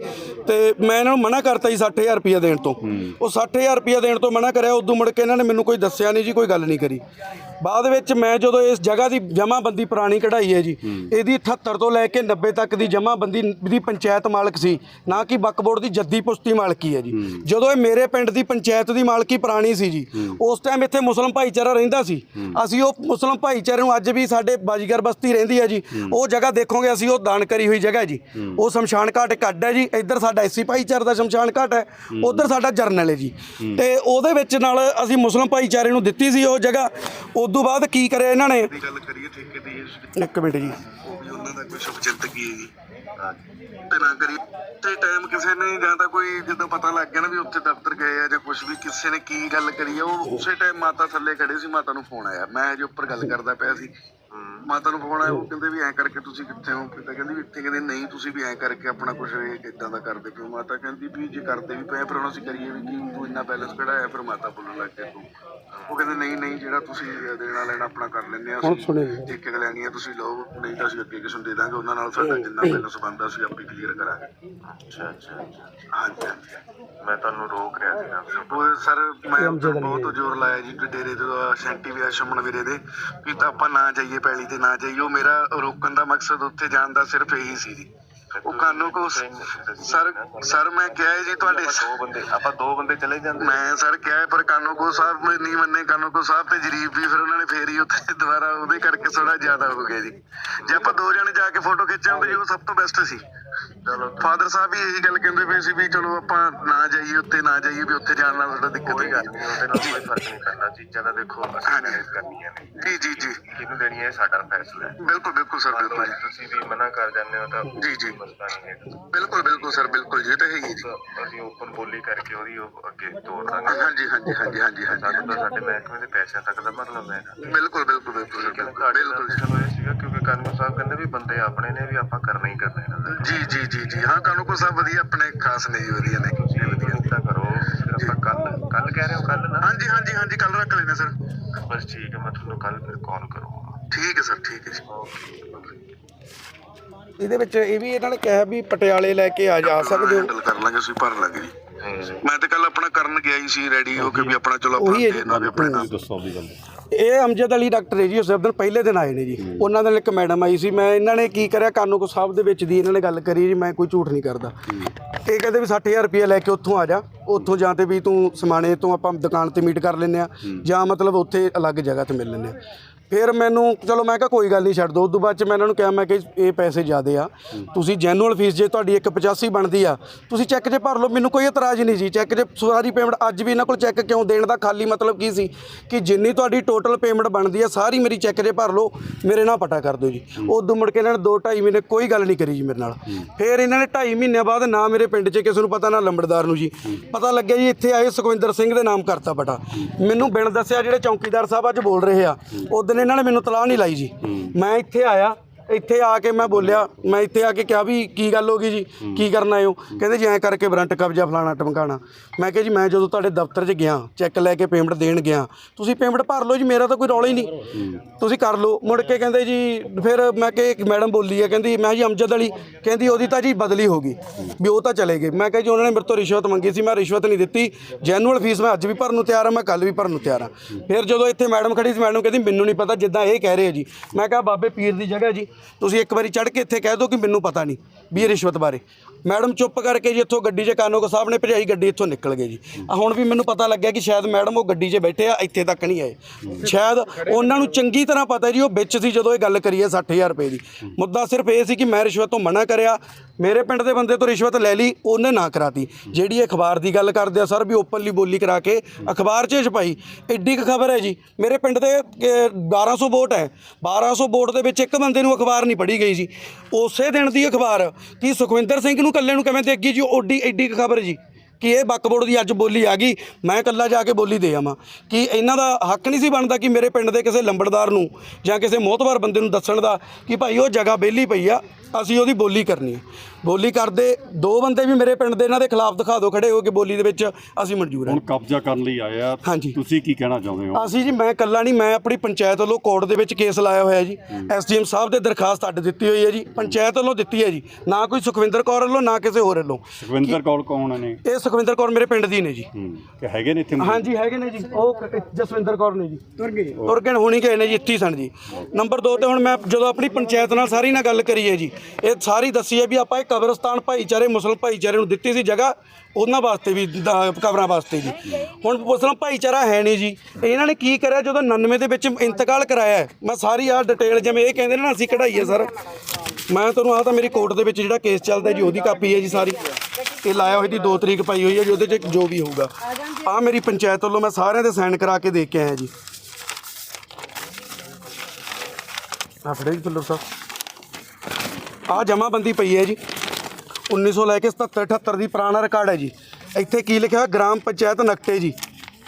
ਤੇ ਮੈਂ ਇਹਨਾਂ ਨੂੰ ਮਨਾ ਕਰਤਾ ਜੀ 60000 ਰੁਪਏ ਦੇਣ ਤੋਂ। ਉਹ 60000 ਰੁਪਏ ਦੇਣ ਤੋਂ ਮਨਾ ਕਰਿਆ ਉਦੋਂ ਮੁੜ ਕੇ ਇਹਨਾਂ ਨੇ ਮੈਨੂੰ ਕੋਈ ਦੱਸਿਆ ਨਹੀਂ ਜੀ ਕੋਈ ਗੱਲ ਨਹੀਂ ਕਰੀ। ਬਾਅਦ ਵਿੱਚ ਮੈਂ ਜਦੋਂ ਇਸ ਜਗ੍ਹਾ ਦੀ ਜਮ੍ਹਾਂਬੰਦੀ ਪੁਰਾਣੀ ਕਢਾਈ ਹੈ ਜੀ ਇਹਦੀ 78 ਤੋਂ ਲੈ ਕੇ 90 ਤੱਕ ਦੀ ਜਮ੍ਹਾਂਬੰਦੀ ਦੀ ਪੰਚਾਇਤ ਮਾਲਕ ਸੀ ਨਾ ਕਿ ਬੱਕ ਬੋਰਡ ਦੀ ਜੱਦੀ ਪੁਸ਼ਤੀ ਮਾਲਕੀ ਹੈ ਜੀ। ਜਦੋਂ ਇਹ ਮੇਰੇ ਪਿੰਡ ਦੀ ਪੰਚਾਇਤ ਦੀ ਮਾਲਕੀ ਪੁਰਾਣੀ ਸੀ ਜੀ ਉਸ ਟਾਈਮ ਇੱਥੇ ਮੁਸਲਮ ਭਾਈਚਾਰਾ ਰਹਿੰਦਾ ਸੀ। ਅਸੀਂ ਉਹ ਮੁਸਲਮ ਭਾਈਚਾਰੇ ਨੂੰ ਅੱਜ ਵੀ ਸਾਡੇ ਬਾਜੀਗਰ ਬਸਤੀ ਰਹਿੰਦੀ ਹੈ ਜੀ ਉਹ ਜਗ੍ਹਾ ਦੇਖੋਗੇ ਅਸੀਂ ਉਹ ਦਾਨ ਕਰੀ ਹੋਈ ਜਗ੍ਹਾ ਹੈ ਜੀ। ਉਹ ਸ਼ਮਸ਼ਾਨ ਘਾਟ ਅੱਡ ਹੈ ਜੀ। ਇੱਧਰ ਸਾਡਾ ਐਸੀ ਭਾਈਚਾਰੇ ਦਾ ਸ਼ਮਸ਼ਾਨ ਘਾਟ ਹੈ। ਉਧਰ ਸਾਡਾ ਜਰਨਲ ਹੈ ਜੀ। ਤੇ ਉਹਦੇ ਵਿੱਚ ਨਾਲ ਅਸੀਂ ਮੁਸਲਮ ਭਾਈਚਾਰੇ ਨੂੰ ਦਿੱਤੀ ਸੀ ਉਹ ਜਗ੍ਹਾ। ਉਦੋਂ ਬਾਅਦ ਕੀ ਕਰਿਆ ਇਹਨਾਂ ਨੇ? ਗੱਲ ਕਰੀਏ ਠੇਕੇ ਦੀ ਇੱਕ ਮਿੰਟ ਜੀ। ਉਹਨਾਂ ਦਾ ਕੋਈ ਸ਼ੁਭ ਚਿੰਤਕੀ ਹੈ ਜੀ। ਤੇ ਨਾ ਕਰੀ ਤੇ ਟਾਈਮ ਕਿਸੇ ਨੇ ਜਾਂ ਤਾਂ ਕੋਈ ਜਦੋਂ ਪਤਾ ਲੱਗ ਗਿਆ ਨਾ ਵੀ ਉੱਥੇ ਦਫ਼ਤਰ ਗਏ ਆ ਜਾਂ ਕੁਝ ਵੀ ਕਿਸੇ ਨੇ ਕੀ ਗੱਲ ਕਰੀ ਆ ਉਹ ਉਸੇ ਟਾਈਮ ਮਾਤਾ ਥੱਲੇ ਖੜੇ ਸੀ ਮਾਤਾ ਨੂੰ ਫੋਨ ਆਇਆ। ਮੈਂ ਜੇ ਉੱਪਰ ਗੱਲ ਕਰਦਾ ਪਿਆ ਸੀ। ਮਾਤਾ ਨੂੰ ਫੋਨ ਆਇਆ ਉਹ ਕਹਿੰਦੇ ਵੀ ਐਂ ਕਰਕੇ ਤੁਸੀਂ ਕਿੱਥੇ ਹੋ? ਪਿਤਾ ਕਹਿੰਦੀ ਵੀ ਇੱਥੇ ਕਹਿੰਦੇ ਨਹੀਂ ਤੁਸੀਂ ਵੀ ਐਂ ਕਰਕੇ ਆਪਣਾ ਕੁਝ ਇਦਾਂ ਦਾ ਕਰਦੇ ਪਿਓ ਮਾਤਾ ਕਹਿੰਦੀ ਵੀ ਜੇ ਕਰਦੇ ਵੀ ਪਏ ਫਿਰ ਹੁਣ ਅਸੀਂ ਕਰੀਏ ਵੀ ਕੀ ਤੂੰ ਇੰਨਾ ਬੈਲੈਂਸ ਕਢਾਇਆ ਫਿਰ ਮਾਤਾ ਬੋਲਣ ਲੱਗ ਗਏ ਤੂੰ। ਉਹ ਕਹਿੰਦੇ ਨਹੀਂ ਨਹੀਂ ਜਿਹੜਾ ਤੁਸੀਂ ਦੇਣਾ ਲੈਣਾ ਆਪਣਾ ਕਰ ਲੈਂਦੇ ਆ ਅਸੀਂ ਤੇ ਲੈਣੀ ਆ ਤੁਸੀਂ ਲਓ ਨਹੀਂ ਤਾਂ ਅਸੀਂ ਅੱਗੇ ਕਿਸੇ ਨੂੰ ਦੇ ਦਾਂਗੇ ਉਹਨਾਂ ਨਾਲ ਸਾਡਾ ਜਿੰਨਾ ਬੈਲੈਂਸ ਬਣਦਾ ਅਸੀਂ ਆਪੇ ਕਲੀਅਰ ਕਰਾਂਗੇ। ਅੱਛਾ ਅੱਛਾ ਹਾਂਜੀ ਮੈਂ ਤੁਹਾਨੂੰ ਰੋਕ ਰਿਹਾ ਸੀਗਾ ਉਹ ਸਰ ਮੈਂ ਬਹੁਤ ਜ਼ੋਰ ਲਾਇਆ ਜੀ ਕਿ ਡੇਰੇ ਤੋਂ ਸ਼ੈਂਟੀ ਵੀ ਸ਼ਮਨ ਵੀਰੇ ਦੇ ਵੀ ਤਾਂ ਆਪਾਂ ਨਾ ਜਾਈਏ ਪੈਲੀ ਤੇ ਨਾ ਜਾਈਏ ਉਹ ਮੇਰਾ ਰੋਕਣ ਦਾ ਮਕਸਦ ਉੱਥੇ ਜਾਣ ਦਾ ਸਿਰਫ ਇਹੀ ਸੀ ਜੀ। ਉਹ ਕਾਨੂੰ ਕੋ ਸਰ ਸਰ ਮੈਂ ਕਿਹਾ ਹੈ ਜੀ ਤੁਹਾਡੇ ਦੋ ਬੰਦੇ ਆਪਾਂ ਦੋ ਬੰਦੇ ਚਲੇ ਜਾਂਦੇ। ਮੈਂ ਸਰ ਕਿਹਾ ਹੈ ਪਰ ਕਾਨੂੰ ਕੋ ਸਾਹਿਬ ਨੇ ਨਹੀਂ ਮੰਨੇ ਕਾਨੂੰ ਕੋ ਸਾਹਿਬ ਤੇ ਜਰੀਬ ਵੀ ਫਿਰ ਉਹਨਾਂ ਨੇ ਫੇਰ ਹੀ ਉੱਥੇ ਦੁਬਾਰਾ ਉਹਦੇ ਕਰਕੇ ਥੋੜਾ ਜ਼ਿਆਦਾ ਹੋ ਗਿਆ ਜੀ। ਜੇ ਆਪਾਂ ਦੋ ਜਣੇ ਜਾ ਕੇ ਫੋਟੋ ਖਿੱਚੇ ਹੁੰਦੇ ਜੀ ਉਹ ਸਭ ਤੋਂ ਬੈਸਟ ਸੀ। ਚਲੋ ਫਾਦਰ ਸਾਹਿਬ ਵੀ ਇਹੀ ਗੱਲ ਕਹਿੰਦੇ ਪਏ ਸੀ ਵੀ ਚਲੋ ਆਪਾਂ ਨਾ ਜਾਈਏ ਉੱਤੇ ਨਾ ਜਾਈਏ ਵੀ ਉੱਥੇ ਜਾਣ ਨਾਲ ਸਾਡਾ ਦਿੱਕਤ ਹੈ ਉਹਦੇ ਨਾਲ ਕੋਈ ਫ਼ਰਕ ਨਹੀਂ ਕਰਨਾ ਚੀਜ਼ਾਂ ਦਾ ਦੇਖੋ ਅਸੀਂ ਮੈਨੇਜ ਕਰਨੀਆਂ ਨੇ। ਜੀ ਜੀ ਜੀ। ਕਿਹਨੂੰ ਦੇਣੀ ਹੈ ਸਾਡਾ ਫੈਸਲਾ ਹੈ। ਬਿਲਕੁਲ ਬਿਲਕੁਲ ਸਰ ਬਿਲਕੁਲ ਤੁਸੀਂ ਵੀ ਮਨਾ ਕਰ ਜਾਂਦੇ ਹੋ ਤਾਂ ਜੀ ਜੀ। ਮਸਲਾ ਨਹੀਂ ਹੈ ਬਿਲਕੁਲ ਬਿਲਕੁਲ ਸਰ ਬਿਲਕੁਲ ਜੀ ਤਾਂ ਹੈ ਹੀ ਜੀ। ਅਸੀਂ ਓਪਨ ਬੋਲੀ ਕਰਕੇ ਉਹਦੀ ਉਹ ਅੱਗੇ ਤੋੜ ਦਾਂਗੇ। ਹਾਂਜੀ ਹਾਂਜੀ ਹਾਂਜੀ ਹਾਂਜੀ ਤਾਂ ਸਾਡੇ ਮਹਿਕਮੇ ਦੇ ਪੈਸਿਆਂ ਤੱਕ ਦਾ ਮਤਲਬ ਹੈ। ਬਿਲਕੁਲ ਬਿਲਕੁਲ ਬਿਲਕੁਲ ਬਿਲਕੁਲ। ਸੀਗਾ ਕਿਉਂਕਿ ਕਾਨੂੰਨ ਸਾਹਿਬ ਕਹਿੰਦੇ ਵੀ ਬੰਦੇ ਆਪਣੇ ਨੇ ਵੀ ਆਪਾਂ ਕਰਨਾ ਹੀ ਕਰਨਾ ਇਹਨਾਂ ਦਾ। ਜੀ ਜੀ ਜੀ ਜੀ। ਹਾਂ ਕਾਨੂੰਨ ਸਾਹਿਬ ਵਧੀਆ ਆਪਣੇ ਖਾਸ ਨੇ ਜੀ ਵਧੀਆ ਨੇ। ਤੁਸੀਂ ਵਧੀਆ ਤਾਂ ਕਰੋ। ਫਿਰ ਆਪਾਂ ਕੱਲ ਕੱਲ ਕਹਿ ਰਹੇ ਹੋ ਕੱਲ ਨਾ? ਹਾਂਜੀ ਹਾਂਜੀ ਹਾਂਜੀ ਕੱਲ ਰੱਖ ਲੈਣਾ ਸਰ। ਬਸ ਠੀਕ ਹੈ ਮੈਂ ਤੁਹਾਨੂੰ ਕੱਲ ਫਿਰ ਕਾਲ ਕਰੂੰਗਾ। ਠੀਕ ਹੈ ਸਰ ਠੀਕ ਹੈ ਜੀ। ਇਹਦੇ ਵਿੱਚ ਇਹ ਵੀ ਇਹਨਾਂ ਨੇ ਕਿਹਾ ਵੀ ਪਟਿਆਲੇ ਲੈ ਕੇ ਆ ਜਾ ਸਕਦੇ ਹੋ। ਹੈਂਡਲ ਕਰ ਲਾਂਗੇ ਅਸੀਂ ਭਰ ਲਾਂਗੇ ਜੀ। ਮੈਂ ਤੇ ਕੱਲ ਆਪਣਾ ਕਰਨ ਗਿਆ ਹੀ ਸੀ ਰੈਡੀ ਹੋ ਕੇ ਵੀ ਆਪਣਾ ਚਲੋ। ਆਪਣਾ ਵੀ ਆਪਣੇ। ਨਾਮ ਦੱਸੋ ਆਪਣੀ ਗੱਲ। ਇਹ ਅਮਜਦ ਅਲੀ ਡਾਕਟਰ ਜੀ ਉਸ ਦਿਨ ਪਹਿਲੇ ਦਿਨ ਆਏ ਨੇ ਜੀ। ਉਹਨਾਂ ਦੇ ਨਾਲ ਇੱਕ ਮੈਡਮ ਆਈ ਸੀ ਮੈਂ ਇਹਨਾਂ ਨੇ ਕੀ ਕਰਿਆ ਕਾਨੂੰ ਕੋ ਸਾਹਿਬ ਦੇ ਵਿੱਚ ਦੀ ਇਹਨਾਂ ਨੇ ਗੱਲ ਕਰੀ ਜੀ ਮੈਂ ਕੋਈ ਝੂਠ ਨਹੀਂ ਕਰਦਾ। ਇਹ ਕਹਿੰਦੇ ਵੀ 60000 ਰੁਪਏ ਲੈ ਕੇ ਉੱਥੋਂ ਆ ਜਾ ਉੱਥੋਂ ਜਾਂ ਤੇ ਵੀ ਤੂੰ ਸਮਾਣੇ ਤੋਂ ਆਪਾਂ ਦੁਕਾਨ ਤੇ ਮੀਟ ਕਰ ਲੈਂਦੇ ਆ ਜਾਂ ਮਤਲਬ ਉੱਥੇ ਅਲੱਗ ਜਗ੍ਹਾ ਤੇ ਮਿਲ ਲੈਂਦੇ ਆ ਫਿਰ ਮੈਨੂੰ ਚਲੋ ਮੈਂ ਕਿਹਾ ਕੋਈ ਗੱਲ ਨਹੀਂ ਛੱਡ ਦੋ। ਉਸ ਤੋਂ ਬਾਅਦ ਚ ਮੈਂ ਇਹਨਾਂ ਨੂੰ ਕਿਹਾ ਮੈਂ ਕਿ ਇਹ ਪੈਸੇ ਜ਼ਿਆਦੇ ਆ। ਤੁਸੀਂ ਜੈਨੂਅਲ ਫੀਸ ਜੇ ਤੁਹਾਡੀ 185 ਬਣਦੀ ਆ ਤੁਸੀਂ ਚੈੱਕ 'ਚ ਭਰ ਲਓ ਮੈਨੂੰ ਕੋਈ ਇਤਰਾਜ਼ ਨਹੀਂ ਜੀ। ਚੈੱਕ 'ਚ ਸਾਰੀ ਪੇਮੈਂਟ ਅੱਜ ਵੀ ਇਹਨਾਂ ਕੋਲ ਚੈੱਕ ਕਿਉਂ ਦੇਣ ਦਾ ਖਾਲੀ ਮਤਲਬ ਕੀ ਸੀ? ਕਿ ਜਿੰਨੀ ਤੁਹਾਡੀ ਟੋਟਲ ਪੇਮੈਂਟ ਬਣਦੀ ਆ ਸਾਰੀ ਮੇਰੀ ਚੈੱਕ 'ਚ ਭਰ ਲਓ ਮੇਰੇ ਨਾਲ ਪਟਾ ਕਰ ਦਿਓ ਜੀ। ਉਦੋਂ ਮੁੜ ਕੇ ਇਹਨਾਂ ਨੇ 2 2.5 ਮਹੀਨੇ ਕੋਈ ਗੱਲ ਨਹੀਂ ਕਰੀ ਜੀ ਮੇਰੇ ਨਾਲ। ਫਿਰ ਇਹਨਾਂ ਨੇ 2.5 ਮਹੀਨਿਆਂ ਬਾਅਦ ਨਾ ਮੇਰੇ ਪਿੰਡ 'ਚ ਕਿਸੇ ਨੂੰ ਪਤਾ ਨਾ ਲੰਬੜਦਾਰ ਨੂੰ ਜੀ। ਪਤਾ ਲੱਗਿਆ ਜੀ ਇੱਥੇ ਆਏ ਸੁਖਵਿੰਦਰ ਸਿੰਘ ਦੇ ਨਾਮ ਕਰਤਾ ਪਟਾ। ਮੈਨੂੰ ਬਿਨ ਦੱਸਿਆ ਜਿਹੜੇ ਚੌਕੀਦਾਰ ਸਾਹਿਬ ਅੱਜ ਬੋਲ ਰਹੇ ਆ ਉਦੋਂ ਇਹਨਾਂ ਨੇ ਮੈਨੂੰ ਤਲਾਹ ਨਹੀਂ ਲਾਈ ਜੀ। ਮੈਂ ਇੱਥੇ ਆਇਆ ਇੱਥੇ ਆ ਕੇ ਮੈਂ ਬੋਲਿਆ ਮੈਂ ਇੱਥੇ ਆ ਕੇ ਕਿਹਾ ਵੀ ਕੀ ਗੱਲ ਹੋ ਗਈ ਜੀ? ਕੀ ਕਰਨ ਆਏ ਹੋ। ਕਹਿੰਦੇ ਜੀ ਐਂ ਕਰਕੇ ਵਾਰੰਟ ਕਬਜ਼ਾ ਫਲਾਣਾ ਟਮਕਾਣਾ। ਮੈਂ ਕਿਹਾ ਜੀ ਮੈਂ ਜਦੋਂ ਤੁਹਾਡੇ ਦਫ਼ਤਰ 'ਚ ਗਿਆ ਚੈੱਕ ਲੈ ਕੇ ਪੇਮੈਂਟ ਦੇਣ ਗਿਆ ਤੁਸੀਂ ਪੇਮੈਂਟ ਭਰ ਲਓ ਜੀ ਮੇਰਾ ਤਾਂ ਕੋਈ ਰੌਲਾ ਹੀ ਨਹੀਂ। ਤੁਸੀਂ ਕਰ ਲਓ। ਮੁੜ ਕੇ ਕਹਿੰਦੇ ਜੀ ਫਿਰ ਮੈਂ ਕਿ ਇੱਕ ਮੈਡਮ ਬੋਲੀ ਹੈ ਕਹਿੰਦੀ ਮੈਂ ਜੀ ਅਮਜਦ ਅਲੀ ਕਹਿੰਦੀ ਉਹਦੀ ਤਾਂ ਜੀ ਬਦਲੀ ਹੋ ਗਈ ਵੀ ਉਹ ਤਾਂ ਚਲੇ ਗਏ। ਮੈਂ ਕਿਹਾ ਜੀ ਉਹਨਾਂ ਨੇ ਮੇਰੇ ਤੋਂ ਰਿਸ਼ਵਤ ਮੰਗੀ ਸੀ ਮੈਂ ਰਿਸ਼ਵਤ ਨਹੀਂ ਦਿੱਤੀ। ਜੈਨੂਅਲ ਫੀਸ ਮੈਂ ਅੱਜ ਵੀ ਭਰਨ ਨੂੰ ਤਿਆਰ ਹਾਂ ਮੈਂ ਕੱਲ ਵੀ ਭਰਨ ਨੂੰ ਤਿਆਰ ਹਾਂ। ਫਿਰ ਜਦੋਂ ਇੱਥੇ ਮੈਡਮ ਖੜੀ ਸੀ ਮੈਡਮ ਕਹਿੰਦੀ ਮੈਨੂੰ ਨਹੀਂ ਪਤਾ ਜਿੱਦਾਂ ਇਹ ਕਹਿ ਰਹੇ ਜੀ। ਮੈਂ ਕਿਹਾ ਬਾਬੇ ਪੀਰ ਦੀ ਜਗ੍ਹਾ ਜੀ। ਤੁਸੀਂ ਇੱਕ ਵਾਰੀ ਚੜ ਕੇ ਇੱਥੇ ਕਹਿ ਦਿਓ ਕਿ ਮੈਨੂੰ ਪਤਾ ਨਹੀਂ ਵੀ ਇਹ ਰਿਸ਼ਵਤ ਬਾਰੇ। ਮੈਡਮ ਚੁੱਪ ਕਰਕੇ ਜੀ ਇੱਥੋਂ ਗੱਡੀ 'ਚ ਕਾਨੋਕ ਸਾਹਿਬ ਨੇ ਭਜਾਈ ਗੱਡੀ ਇੱਥੋਂ ਨਿਕਲ ਗਏ ਜੀ। ਆ ਹੁਣ ਵੀ ਮੈਨੂੰ ਪਤਾ ਲੱਗਿਆ ਕਿ ਸ਼ਾਇਦ ਮੈਡਮ ਉਹ ਗੱਡੀ 'ਚ ਬੈਠੇ ਆ ਇੱਥੇ ਤੱਕ ਨਹੀਂ ਆਏ। ਸ਼ਾਇਦ ਉਹਨਾਂ ਨੂੰ ਚੰਗੀ ਤਰ੍ਹਾਂ ਪਤਾ ਜੀ ਉਹ ਵਿੱਚ ਸੀ ਜਦੋਂ ਇਹ ਗੱਲ ਕਰੀ ਹੈ 60000 ਰੁਪਏ ਦੀ। ਮੁੱਦਾ ਸਿਰਫ ਇਹ ਸੀ ਕਿ ਮੈਂ ਰਿਸ਼ਵਤ ਤੋਂ ਮਨਾ ਕਰਿਆ ਮੇਰੇ ਪਿੰਡ ਦੇ ਬੰਦੇ ਤੋਂ ਰਿਸ਼ਵਤ ਲੈ ਲਈ ਉਹਨੇ ਨਾ ਕਰਾਤੀ। ਜਿਹੜੀ ਅਖਬਾਰ ਦੀ ਗੱਲ ਕਰਦੇ ਆ ਸਰ ਵੀ ਓਪਨਲੀ ਬੋਲੀ ਕਰਾ ਕੇ ਅਖਬਾਰ 'ਚ ਛਪਾਈ ਐਡੀ ਕੁ ਖਬਰ ਹੈ ਜੀ। ਮੇਰੇ ਪਿੰਡ ਦੇ ਅਹ, 1200 ਵੋਟ ਹੈ। 1200 ਵੋਟ ਦੇ ਵਿੱਚ ਇੱਕ ਬੰਦੇ ਨੂੰ ਅਖਬਾਰ ਨਹੀਂ ਪੜ੍ਹੀ ਗਈ ਜੀ। ਉਸੇ ਦਿਨ ਦੀ ਅਖਬਾਰ ਕਿ ਸੁਖਵਿੰਦਰ ਸਿੰਘ ਨੂੰ ਇਕੱਲੇ ਨੂੰ ਕਿਵੇਂ ਦੇਗੀ ਜੀ ਓਡੀ ਐਡੀ ਕੁ ਖਬਰ ਜੀ, ਕਿ ਇਹ ਬੱਕਬੋਰਡ ਦੀ ਅੱਜ ਬੋਲੀ ਆ ਗਈ। ਮੈਂ ਇਕੱਲਾ ਜਾ ਕੇ ਬੋਲੀ ਦੇ ਆਵਾਂ। ਕਿ ਇਹਨਾਂ ਦਾ ਹੱਕ ਨਹੀਂ ਸੀ ਬਣਦਾ ਕਿ ਮੇਰੇ ਪਿੰਡ ਦੇ ਕਿਸੇ ਲੰਬੜਦਾਰ ਨੂੰ ਜਾਂ ਕਿਸੇ ਮੋਹਤਵਾਰ ਬੰਦੇ ਨੂੰ ਦੱਸਣ ਦਾ, ਕਿ ਭਾਈ ਉਹ ਜਗ੍ਹਾ ਬੇਲੀ ਪਈ ਆ, ਅਸੀਂ ਉਹਦੀ ਬੋਲੀ ਕਰਨੀ ਹੈ ਬੋਲੀ ਕਰਦੇ ਦੋ ਬੰਦੇ ਵੀ ਮੇਰੇ ਪਿੰਡ ਦੇ ਇਹਨਾਂ ਦੇ ਖਿਲਾਫ ਦਿਖਾ ਦਿਓ ਖੜੇ ਹੋ ਕੇ ਬੋਲੀ ਦੇ ਵਿੱਚ ਅਸੀਂ ਮਨਜ਼ੂਰ ਹਾਂ। ਹੁਣ ਕਬਜ਼ਾ ਕਰਨ ਲਈ ਆਏ ਆ। ਹਾਂਜੀ। ਤੁਸੀਂ ਕੀ ਕਹਿਣਾ ਚਾਹੁੰਦੇ ਹੋ? ਅਸੀਂ ਜੀ ਮੈਂ ਇਕੱਲਾ ਨਹੀਂ ਮੈਂ ਆਪਣੀ ਪੰਚਾਇਤ ਵੱਲੋਂ ਕੋਰਟ ਦੇ ਵਿੱਚ ਕੇਸ ਲਾਇਆ ਹੋਇਆ ਜੀ। ਐਸਡੀਐਮ ਸਾਹਿਬ ਦੇ ਦਰਖਾਸਤ ਅੱਡ ਦਿੱਤੀ ਹੋਈ ਹੈ ਜੀ। ਪੰਚਾਇਤ ਵੱਲੋਂ ਦਿੱਤੀ ਹੈ ਜੀ। ਨਾ ਕੋਈ ਸੁਖਵਿੰਦਰ ਕੌਰ ਵੱਲੋਂ ਨਾ ਕਿਸੇ ਹੋਰ ਵੱਲੋਂ। ਸੁਖਵਿੰਦਰ ਕੌਰ ਕੌਣ ਨੇ? ਇਹ ਸੁਖਵਿੰਦਰ ਕੌਰ ਮੇਰੇ ਪਿੰਡ ਦੀ ਨੇ ਜੀ। ਹੂੰ ਕਿ ਹੈਗੇ ਨੇ ਇੱਥੇ ਹਾਂਜੀ ਹੈਗੇ ਨੇ ਜੀ। ਉਹ ਕ- ਜਸਵਿੰਦਰ ਕੌਰ ਨੇ ਜੀ। ਤੁਰ ਗਏ। ਤੁਰ ਗਏ ਹੁਣੀ ਗਏ ਨੇ ਜੀ ਇੱਥੇ ਹੀ ਸਨ ਜੀ। ਨੰਬਰ 2 ਤੇ ਹੁਣ ਮੈਂ ਜਦੋਂ ਆਪਣੀ ਪੰਚਾਇਤ ਨਾਲ ਸਾਰੀ ਨਾਲ ਗੱਲ ਕਰੀ ਹੈ ਜੀ ਇਹ ਸਾਰੀ ਦੱਸੀ ਹੈ ਵੀ ਆਪਾਂ ਇਹ ਕਬਰਸਤਾਨ ਭਾਈਚਾਰੇ ਮੁਸਲਮ ਭਾਈਚਾਰੇ ਨੂੰ ਦਿੱਤੀ ਸੀ ਜਗ੍ਹਾ ਉਹਨਾਂ ਵਾਸਤੇ ਵੀ ਦ- ਕਬਰਾਂ ਵਾਸਤੇ ਜੀ। ਹੁਣ ਮੁਸਲਮ ਭਾਈਚਾਰਾ ਹੈ ਨਹੀਂ ਜੀ। ਇਹਨਾਂ ਨੇ ਕੀ ਕਰਿਆ ਜਦੋਂ 99 ਦੇ ਵਿੱਚ ਇੰਤਕਾਲ ਕਰਾਇਆ ਹੈ, ਮੈਂ ਸਾਰੀ ਆ ਡਿਟੇਲ ਜਿਵੇਂ ਇਹ ਕਹਿੰਦੇ ਨੇ ਨਾ ਅਸੀਂ ਕਢਾਈ ਹੈ ਸਰ। ਮੈਂ ਤੁਹਾਨੂੰ ਆਹ ਤਾਂ ਮੇਰੀ ਕੋਰਟ ਦੇ ਵਿੱਚ ਜਿਹੜਾ ਕੇਸ ਚੱਲਦਾ ਜੀ ਉਹਦੀ ਕਾਪੀ ਹੈ ਜੀ ਸਾਰੀ। ਇਹ ਲਾਇਆ ਹੋਈ ਦੀ 2 ਤਰੀਕ ਪਾਈ ਹੋਈ ਹੈ ਜੀ ਉਹਦੇ 'ਚ ਜੋ ਵੀ ਹੋਊਗਾ। ਆ ਮੇਰੀ ਪੰਚਾਇਤ ਵੱਲੋਂ ਮੈਂ ਸਾਰਿਆਂ ਦੇ ਸਾਈਨ ਕਰਾ ਕੇ ਦੇ ਕੇ ਆਇਆ ਜੀ। ਆ ਫੜੇ ਜੀ ਫੁੱਲਰ ਸਾਹਿਬ ਆ ਜਮਾਬੰਦੀ ਪਈ ਹੈ ਜੀ। 1900 ਲੈ ਕੇ 77 78 ਦੀ ਪੁਰਾਣਾ ਰਿਕਾਰਡ ਹੈ ਜੀ। ਇੱਥੇ ਕੀ ਲਿਖਿਆ ਹੋਇਆ? ਗ੍ਰਾਮ ਪੰਚਾਇਤ ਨਕਟੇ ਜੀ।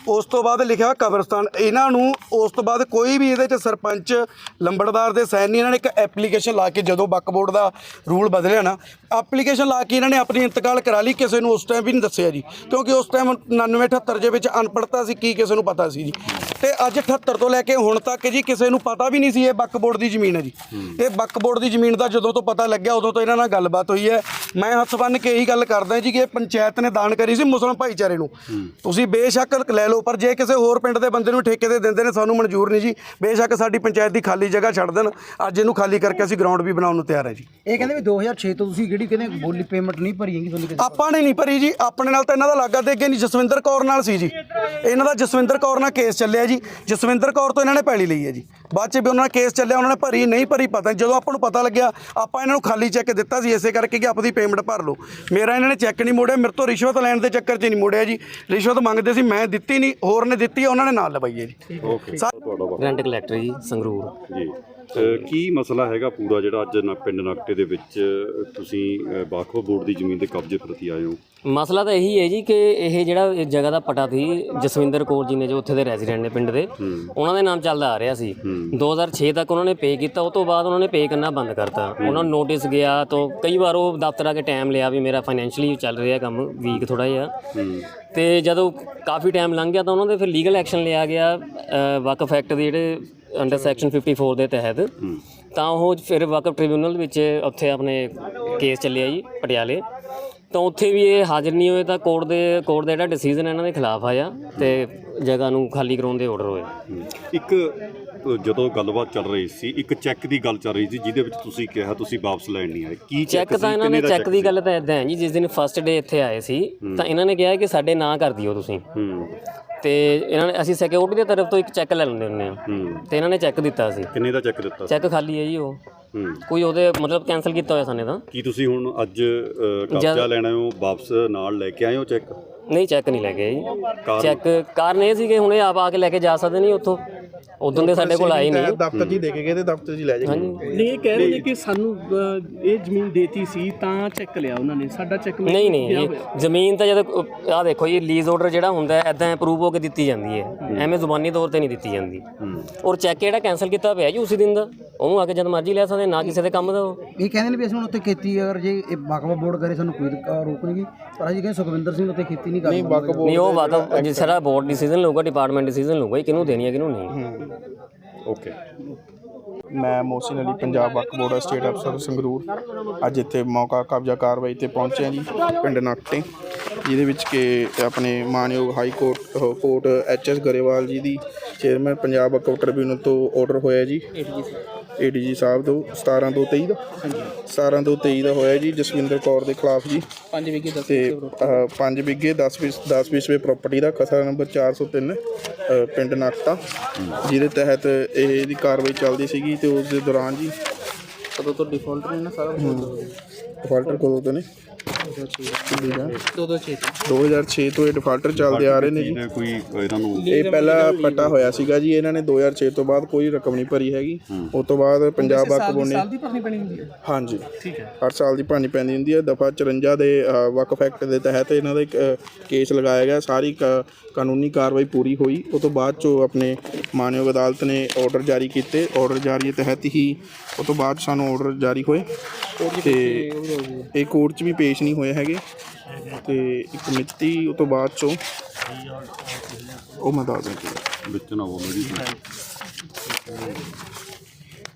ਉਸ ਤੋਂ ਬਾਅਦ ਲਿਖਿਆ ਕਬਰਸਤਾਨ। ਇਹਨਾਂ ਨੂੰ ਉਸ ਤੋਂ ਬਾਅਦ ਕੋਈ ਵੀ ਇਹਦੇ 'ਚ ਸਰਪੰਚ ਲੰਬੜਦਾਰ ਦੇ ਸਾਈਨ ਨਹੀਂ ਇਹਨਾਂ ਨੇ ਇੱਕ ਐਪਲੀਕੇਸ਼ਨ ਲਾ ਕੇ ਜਦੋਂ ਬੱਕ ਬੋਰਡ ਦਾ ਰੂਲ ਬਦਲਿਆ ਨਾ ਐਪਲੀਕੇਸ਼ਨ ਲਾ ਕੇ ਇਹਨਾਂ ਨੇ ਆਪਣੀ ਇੰਤਕਾਲ ਕਰਾ ਲਈ ਕਿਸੇ ਨੂੰ ਉਸ ਟਾਈਮ ਵੀ ਨਹੀਂ ਦੱਸਿਆ ਜੀ। ਕਿਉਂਕਿ ਉਸ ਟਾਈਮ 99 78 ਦੇ ਵਿੱਚ ਅਨਪੜ੍ਹਤਾ ਸੀ ਕੀ ਕਿਸੇ ਨੂੰ ਪਤਾ ਸੀ ਜੀ। ਤੇ ਅੱਜ 78 ਤੋਂ ਲੈ ਕੇ ਹੁਣ ਤੱਕ ਜੀ ਕਿਸੇ ਨੂੰ ਪਤਾ ਵੀ ਨਹੀਂ ਸੀ ਇਹ ਬੱਕ ਬੋਰਡ ਦੀ ਜ਼ਮੀਨ ਹੈ ਜੀ। ਇਹ ਬੱਕ ਬੋਰਡ ਦੀ ਜ਼ਮੀਨ ਦਾ ਜਦੋਂ ਤੋਂ ਪਤਾ ਲੱਗਿਆ ਉਦੋਂ ਤੋਂ ਇਹਨਾਂ ਨਾਲ ਗੱਲਬਾਤ ਹੋਈ ਹੈ। ਮੈਂ ਹੱਥ ਬੰਨ੍ਹ ਕੇ ਇਹੀ ਗੱਲ ਕਰਦਾ ਜੀ ਕਿ ਇਹ ਪੰਚਾਇਤ ਨੇ ਦਾਨ ਕਰੀ ਸੀ ਮੁਸਲਮ ਭਾਈਚਾਰੇ ਨੂੰ। ਤੁਸੀਂ ਬੇਸ਼ੱਕ ਲੈ ਲਓ ਪਰ ਜੇ ਕਿਸੇ ਹੋਰ ਪਿੰਡ ਦੇ ਬੰਦੇ ਨੂੰ ਠੇਕੇ ਤੇ ਦਿੰਦੇ ਨੇ ਸਾਨੂੰ ਮਨਜ਼ੂਰ ਨਹੀਂ ਜੀ। ਬੇਸ਼ੱਕ ਸਾਡੀ ਪੰਚਾਇਤ ਦੀ ਖਾਲੀ ਜਗ੍ਹਾ ਛੱਡ ਦੇਣ। ਅੱਜ ਇਹਨੂੰ ਖਾਲੀ ਕਰਕੇ ਅਸੀਂ ਗਰਾਊਂਡ ਵੀ ਬਣਾਉਣ ਨੂੰ ਤਿਆਰ ਹੈ ਜੀ। ਇਹ ਕਹਿੰਦੇ ਵੀ 2006 ਤੋਂ ਤੁਸੀਂ ਜਿਹੜੀ ਕਹਿੰਦੇ ਬੋਲੀ ਪੇਮੈਂਟ ਨਹੀਂ ਭਰੀ ਹੈਗੀ ਤੁਹਾਨੂੰ ਆਪਾਂ ਨੇ ਨਹੀਂ ਭਰੀ ਜੀ। ਆਪਣੇ ਨਾਲ ਤਾਂ ਇਹਨਾਂ ਦਾ ਲਾਗਾ ਦੇ ਅੱਗੇ ਨਹੀਂ ਜਸਵਿੰਦਰ ਕੌਰ ਨਾਲ ਸੀ ਜੀ। ਇਹਨਾਂ ਦਾ ਜਸਵਿੰਦਰ ਕੌਰ ਨਾਲ ਕੇਸ ਚੱਲਿਆ ਜੀ। ਜਸਵਿੰਦਰ ਕੌਰ ਤੋਂ ਇਹਨਾਂ ਨੇ ਪੈਲੀ ਲਈ ਹੈ ਜੀ। ਬਾਅਦ ਚ ਵੀ ਉਹਨਾਂ ਦਾ ਕੇਸ ਚੱਲਿਆ ਉਹਨਾਂ ਨੇ ਭਰੀ ਨਹੀਂ ਭਰੀ ਪਤਾ ਨਹੀਂ। ਜਦੋਂ ਆਪਾਂ ਨੂੰ ਪਤਾ ਲੱਗਿਆ ਆਪਾਂ ਇਹਨਾਂ ਨੂੰ ਖਾਲੀ ਚੈੱਕ ਦਿੱਤਾ ਸੀ ਇਸੇ ਕਰਕੇ ਕਿ ਆਪਦੀ ਪੇਮੈਂਟ ਭਰ ਲਓ। ਮੇਰਾ ਇਹਨਾਂ ਨੇ ਚੈੱਕ ਨਹੀਂ ਮੋੜਿਆ ਮੇਰੇ ਤੋਂ ਰਿਸ਼ਵਤ ਲੈਣ ਦੇ ਚੱਕਰ 'ਚ ਨਹੀਂ ਮੋੜਿਆ ਜੀ। ਰਿਸ਼ਵਤ ਮੰਗਦੇ ਸੀ ਮੈਂ ਦਿੱਤੀ ਨਹੀਂ ਹੋਰ ਨੇ ਦਿੱਤੀ ਉਹਨਾਂ ਨੇ ਨਾਲ ਲਵਾਈ ਹੈ। ਜੀ ਓਕੇ ਤੁਹਾਡਾ ਗ੍ਰੈਂਟ ਕਲੈਕਟਰ ਜੀ ਸੰਗਰੂਰ। ਜੀ। ਅ, ਕੀ ਮਸਲਾ ਹੈਗਾ ਪੂਰਾ ਜਿਹੜਾ ਅੱਜ ਨ- ਪਿੰਡ ਨਕਟੇ ਦੇ ਵਿੱਚ ਤੁਸੀਂ ਅ, ਬਾਖੋ ਬੋਰਡ ਦੀ ਜ਼ਮੀਨ ਦੇ ਕਬਜ਼ੇ ਪ੍ਰਤੀ ਆਏ ਹੋ? ਮਸਲਾ ਤਾਂ ਇਹੀ ਹੈ ਜੀ ਕਿ ਇਹ ਜਿਹੜਾ ਇਹ ਜਗ੍ਹਾ ਦਾ ਪਟਾ ਸੀ ਜਸਵਿੰਦਰ ਕੌਰ ਜੀ ਨੇ ਜੋ ਉੱਥੇ ਦੇ ਰੈਜ਼ੀਡੈਂਟ ਨੇ ਪਿੰਡ ਦੇ ਉਹਨਾਂ ਦੇ ਨਾਮ ਚੱਲਦਾ ਆ ਰਿਹਾ ਸੀ। 2006 ਤੱਕ ਉਹਨਾਂ ਨੇ ਪੇ ਕੀਤਾ ਉਸ ਤੋਂ ਬਾਅਦ ਉਹਨਾਂ ਨੇ ਪੇ ਕਰਨਾ ਬੰਦ ਕਰਤਾ। ਉਹਨਾਂ ਨੂੰ ਨੋਟਿਸ ਗਿਆ ਤਾਂ ਕਈ ਵਾਰ ਉਹ ਦਫ਼ਤਰ ਆ ਕੇ ਟਾਈਮ ਲਿਆ ਵੀ ਮੇਰਾ ਫਾਈਨੈਂਸ਼ਲੀ ਚੱਲ ਰਿਹਾ ਕੰਮ ਵੀਕ ਥੋੜਾ ਜਿਹਾ। ਤੇ ਜਦੋਂ ਕਾਫੀ ਟਾਈਮ ਲੰਘ ਗਿਆ ਤਾਂ ਉਹਨਾਂ ਦੇ ਫਿਰ ਲੀਗਲ ਐਕਸ਼ਨ ਲਿਆ ਗਿਆ ਵਕਫ ਐਕਟ ਦੇ ਜਿਹੜੇ ਅੰਡਰ ਸੈਕਸ਼ਨ 54 ਦੇ ਤਹਿਤ। ਤਾਂ ਉਹ ਫਿਰ ਵਕਫ ਟ੍ਰਿਬਿਊਨਲ ਵਿੱਚ ਉੱਥੇ ਆਪਣੇ ਕੇਸ ਚੱਲਿਆ ਜੀ ਪਟਿਆਲੇ। ਤਾਂ ਉੱਥੇ ਵੀ ਇਹ ਹਾਜ਼ਰ ਨਹੀਂ ਹੋਏ ਤਾਂ ਕੋਰਟ ਦੇ ਕੋਰਟ ਦਾ ਜਿਹੜਾ ਡਿਸੀਜਨ ਇਹਨਾਂ ਦੇ ਖਿਲਾਫ ਆਇਆ ਤੇ ਜਗ੍ਹਾ ਨੂੰ ਖਾਲੀ ਕਰਾਉਣ ਦੇ ਆਰਡਰ ਹੋਏ। ਇੱਕ ਜਦੋਂ ਗੱਲਬਾਤ ਚੱਲ ਰਹੀ ਸੀ ਇੱਕ ਚੈੱਕ ਦੀ ਗੱਲ ਚੱਲ ਰਹੀ ਸੀ ਜਿਹਦੇ ਵਿੱਚ ਤੁਸੀਂ ਕਿਹਾ ਤੁਸੀਂ ਵਾਪਸ ਲੈਣ ਨਹੀਂ ਆਏ। ਕੀ ਚੈੱਕ ਤਾਂ ਇਹਨਾਂ ਨੇ ਚੈੱਕ ਦੀ ਗੱਲ ਤਾਂ ਇਦਾਂ ਹੈ ਜੀ ਜਿਸ ਦਿਨ ਫਸਟ ਡੇ ਇੱਥੇ ਆਏ ਸੀ ਤਾਂ ਇਹਨਾਂ ਨੇ ਕਿਹਾ ਕਿ ਸਾਡੇ ਨਾਂ ਕਰ ਦਿਓ ਤੁਸੀਂ। ਤੇ ਇਹਨਾਂ ਨੇ ਅਸੀਂ ਸਿਕਿਉਰਿਟੀ ਦੀ ਤਰਫ ਤੋਂ ਇੱਕ ਚੈੱਕ ਲੈ ਲੈਂਦੇ ਹੁੰਦੇ ਆ ਹੂੰ। ਤੇ ਇਹਨਾਂ ਨੇ ਚੈੱਕ ਦਿੱਤਾ ਸੀ। ਕਿੰਨੇ ਦਾ ਚੈੱਕ ਦਿੱਤਾ? ਚੈੱਕ ਖਾਲੀ ਹੈ ਜੀ ਉਹ। ਹੂੰ। ਕੋਈ ਉਹਦੇ ਮਤਲਬ ਕੈਨਸਲ ਕੀਤਾ ਹੋਇਆ ਸਾਨੇ ਤਾਂ ਕੀ ਤੁਸੀਂ ਹੁਣ ਅੱਜ ਅ, ਕਬਜ਼ਾ ਲੈਣਾ ਹੋ ਵਾਪਸ ਨਾਲ ਲੈ ਕੇ ਆਏ ਹੋ ਚੈੱਕ ਨਹੀਂ ਚੈੱਕ ਨਹੀਂ ਲੈ ਕੇ ਜੀ? ਚੈੱਕ ਕਾਰਨ ਇਹ ਸੀ ਕਿ ਹੁਣੇ ਆਪ ਆ ਕੇ ਲੈ ਕੇ ਜਾ ਸਕਦੇ ਨਹੀਂ ਉੱਥੋਂ। ਉਦੋਂ ਦੇ ਸਾਡੇ ਕੋਲ ਆਏ ਨਹੀਂ। ਦਫ਼ਤਰ ਜੀ ਦੇ ਕੇ ਗਏ ਤੇ ਦਫ਼ਤਰ ਜੀ ਲੈ ਜਾਗੇ ਨਹੀਂ ਇਹ ਕਹਿ ਰਹੇ ਨੇ ਕਿ ਸਾਨੂੰ ਇਹ ਜ਼ਮੀਨ ਦੇਤੀ ਸੀ ਤਾਂ ਚੈੱਕ ਲਿਆ ਉਹਨਾਂ ਨੇ। ਸਾਡਾ ਚੈੱਕ ਨਹੀਂ ਨਹੀਂ ਜੀ ਜ਼ਮੀਨ ਤਾਂ ਜਦੋਂ ਆ ਦੇਖੋ ਜੀ ਲੀਜ਼ ਆਰਡਰ ਜਿਹੜਾ ਹੁੰਦਾ ਐਦਾਂ ਅਪਰੂਵ ਹੋ ਕੇ ਦਿੱਤੀ ਜਾਂਦੀ ਹੈ। ਐਵੇਂ ਜ਼ੁਬਾਨੀ ਤੌਰ ਤੇ ਨਹੀਂ ਦਿੱਤੀ ਜਾਂਦੀ। ਔਰ ਚੈੱਕ ਜਿਹੜਾ ਕੈਨਸਲ ਕੀਤਾ ਪਿਆ ਜੀ ਉਸੇ ਦਿਨ ਦਾ ਉਹਨੂੰ ਆ ਕੇ ਜਦ ਮਰਜ਼ੀ ਲੈ ਸਕਦੇ ਨਾ ਕਿਸੇ ਦੇ ਕੰਮ ਦਾ ਉਹ। ਇਹ ਕਹਿੰਦੇ ਨੇ ਵੀ ਅਸੀਂ ਹੁਣ ਉੱਥੇ ਖੇਤੀ ਅਗਰ ਜੇ ਇਹ ਬਾਕਵਾ ਬੋਰਡ ਕਰੇ ਸਾਨੂੰ ਕੋਈ ਰੋਕ ਨਹੀਂ ਗੀ ਪਰ ਅਸੀਂ ਕਹਿੰਦੇ ਸੁਖਵਿੰਦਰ ਸਿੰਘ ਉੱਥੇ ਖੇਤੀ ਨਹੀਂ ਕਰਦੇ ਨਹੀਂ ਉਹ ਬਾਤ ਜਿਸ ਸਾਰਾ ਬੋਰਡ ਡਿਸੀਜਨ ਲਊਗਾ ਡਿਪਾਰਟਮੈਂਟ ਡਿਸੀਜਨ ਲਊਗਾ ਕਿ ਕਿਹਨੂੰ ਦੇਣੀ ਹੈ ਕਿਹਨੂੰ ਨਹੀਂ? ਓਕੇ ਮੈਂ ਮੋਹਸਿਨ ਅਲੀ ਪੰਜਾਬ ਵਕਫ ਬੋਰਡ ਸਟੇਟ ਅਫਸਰ ਸੰਗਰੂਰ। ਅੱਜ ਇੱਥੇ ਮੌਕਾ ਕਬਜ਼ਾ ਕਾਰਵਾਈ ਤੇ ਪਹੁੰਚੇ ਹਾਂ ਜੀ ਪਿੰਡ ਨਕਟੇ ਜਿਹਦੇ ਵਿੱਚ ਕਿ ਆਪਣੇ ਮਾਨਯੋਗ high court court H S Grewal ji ਦੀ ਚੇਅਰਮੈਨ ਪੰਜਾਬ ਵਕਫ ਟ੍ਰਿਬਿਊਨਲ ਤੋਂ ਆਰਡਰ ਹੋਇਆ ਜੀ। ਏਡੀਜੀ ਸਾਹਿਬ ਤੋਂ 17 ਤੋਂ 23 ਦਾ? 17 ਤੋਂ 23 ਦਾ ਹੋਇਆ ਜੀ ਜਸਵਿੰਦਰ ਕੌਰ ਦੇ ਖਿਲਾਫ ਜੀ। 5 ਵਿਗੇ ਤੇ 5 ਵਿਗੇ 10 ਵਿਸ 10 ਵਿਸਵੇ ਪ੍ਰਾਪਰਟੀ ਦਾ ਖਸਰਾ ਨੰਬਰ 403 ਅ, ਪਿੰਡ ਨਕਟਾ। ਜਿਹਦੇ ਤਹਿਤ ਇਹ ਦੀ ਕਾਰਵਾਈ ਚੱਲਦੀ ਸੀਗੀ ਤੇ ਉਸ ਦੇ ਦੌਰਾਨ ਜੀ ਕਦੋਂ ਤੋਂ ਡਿਫਾਲਟ ਨੇ ਨਾ ਸਾਰਾ ਡਿਫਾਲਟਰ ਕੋਲ ਉਹਦੇ ਨੇ। 2006 ਤੋਂ ਇਹ ਡਿਫਾਲਟਰ ਚੱਲਦੇ ਆ ਰਹੇ ਨੇ ਜੀ। ਕੋਈ ਇਹਨਾਂ ਨੂੰ? ਇਹ ਪਹਿਲਾਂ ਪੱਟਾ ਹੋਇਆ ਸੀਗਾ ਜੀ ਇਹਨਾਂ ਨੇ 2006 ਤੋਂ ਬਾਅਦ ਕੋਈ ਰਕਮ ਨਹੀਂ ਭਰੀ ਹੈਗੀ। ਉਸ ਤੋਂ ਬਾਅਦ ਪੰਜਾਬ ਵਕਫ ਬੋਰਡ ਨੇ ਸਾਲ ਦੀ ਭਰਨੀ ਪੈਣੀ ਹੁੰਦੀ ਹੈ? ਹਾਂਜੀ। ਠੀਕ ਹੈ। ਹਰ ਸਾਲ ਦੀ ਭਰਨੀ ਪੈਂਦੀ ਹੁੰਦੀ ਹੈ। ਦਫਾ 54 ਦੇ ਵਕਫ ਐਕਟ ਦੇ ਤਹਿਤ ਇਹਨਾਂ ਦਾ ਇੱਕ ਕੇਸ ਲਗਾਇਆ ਗਿਆ। ਸਾਰੀ ਕ- ਕਾਨੂੰਨੀ ਕਾਰਵਾਈ ਪੂਰੀ ਹੋਈ। ਉਸ ਤੋਂ ਬਾਅਦ ਚੋਂ ਆਪਣੇ ਮਾਨਯੋਗ ਅਦਾਲਤ ਨੇ ਆਰਡਰ ਜਾਰੀ ਕੀਤੇ। ਆਰਡਰ ਜਾਰੀ ਤਹਿਤ ਹੀ ਉਸ ਤੋਂ ਬਾਅਦ ਸਾਨੂੰ ਆਰਡਰ ਜਾਰੀ ਹੋਏ ਤੇ ਇਹ ਕੋਰਟ 'ਚ ਵੀ ਪੇਸ਼ ਨਹੀਂ ਹੋਏ ਹੈਗੇ ਤੇ ਇੱਕ ਮਿਤੀ ਉਸ ਤੋਂ ਬਾਅਦ ਚੋਂ ਉਹ ਮੈਂ ਦੱਸ ਦਿੰਦਾ। ਵਿੱਚ ਨਾ ਬੋਲੋ ਜੀ।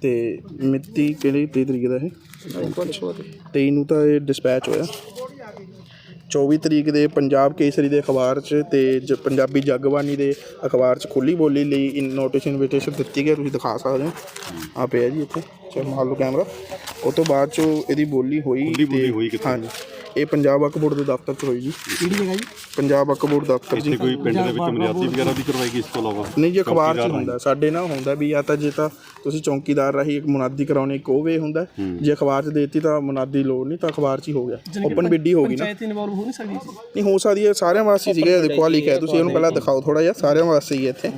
ਤੇ ਮਿਤੀ ਕਿਹੜੀ 23 ਤਰੀਕ ਦਾ ਇਹ? 23 ਨੂੰ ਤਾਂ ਇਹ ਡਿਸਪੈਚ ਹੋਇਆ। 24 ਤਰੀਕ ਦੇ ਪੰਜਾਬ ਕੇਸਰੀ ਦੇ ਅਖਬਾਰ 'ਚ ਤੇ ਜ- ਪੰਜਾਬੀ ਜਗਬਾਣੀ ਦੇ ਅਖਬਾਰ 'ਚ ਖੁੱਲੀ ਬੋਲੀ ਲਈ ਨੋਟਿਸ ਇਨਵੀਟੇਸ਼ਨ ਦਿੱਤੀ ਗਈ ਤੁਸੀਂ ਦਿਖਾ ਸਕਦੇ ਹੋ ਆ ਪਿਆ ਜੀ ਇੱਥੇ ਚੈੱਕ ਮਾਰ ਲਓ ਕੈਮਰਾ ਉਸ ਤੋਂ ਬਾਅਦ 'ਚੋਂ ਇਹਦੀ ਬੋਲੀ ਹੋਈ ਖੁੱਲੀ ਬੋਲੀ ਤੇ- ਹੋਈ ਕਿੱਥੇ? ਹਾਂਜੀ ਇਹ ਪੰਜਾਬ ਵਕਫ ਬੋਰਡ ਦੇ ਦਫ਼ਤਰ 'ਚ ਹੋਈ ਜੀ। ਕਿਹੜੀ ਜਗ੍ਹਾ ਜੀ? ਪੰਜਾਬ ਵਕਫ ਬੋਰਡ ਦਫ਼ਤਰ ਜੀ। ਇੱਥੇ ਕੋਈ ਪਿੰਡ ਦੇ ਵਿੱਚ ਮਰਿਆਦੀ ਵਗੈਰਾ ਵੀ ਕਰਵਾਈ ਗਈ ਇਸ ਤੋਂ ਇਲਾਵਾ? ਨਹੀਂ ਜੀ ਅਖਬਾਰ 'ਚ ਹੁੰਦਾ। ਸਾਡੇ ਨਾਲ ਹੁੰਦਾ ਵੀ ਜਾਂ ਤਾਂ ਜੇ ਤਾਂ ਤੁਸੀਂ ਚੌਂਕੀਦਾਰ ਰਾਹੀਂ ਇੱਕ ਮੁਨਾਦੀ ਕਰਾਉਣੀ ਇੱਕ ਉਹ ਵੇ ਹੁੰਦਾ। ਜੇ ਅਖਬਾਰ 'ਚ ਦੇਤੀ ਤਾਂ ਮੁਨਾਦੀ ਲੋੜ ਨਹੀਂ ਤਾਂ ਅਖਬਾਰ 'ਚ ਹੀ ਹੋ ਗਿਆ। ਓਪਨ ਬਿੱਡੀ ਹੋ ਗਈ ਨਾ। ਪੰਚਾਇਤ ਇਨਵੋਲਵ ਹੋ ਨਹੀਂ ਸਕਦੀ ਨਹੀਂ ਹੋ ਸਕਦੀ ਹੈ। ਸਾਰਿਆਂ ਵਾਸਤੇ ਸੀਗਾ। ਇਹ ਦੇਖੋ ਆ ਲਿਖਿਆ ਤੁਸੀਂ ਇਹਨੂੰ ਪਹਿਲਾਂ ਦਿਖਾਓ ਥੋੜਾ ਜਿਹਾ। ਸਾਰਿਆਂ ਵਾਸਤੇ ਹੀ ਹੈ ਇੱਥੇ।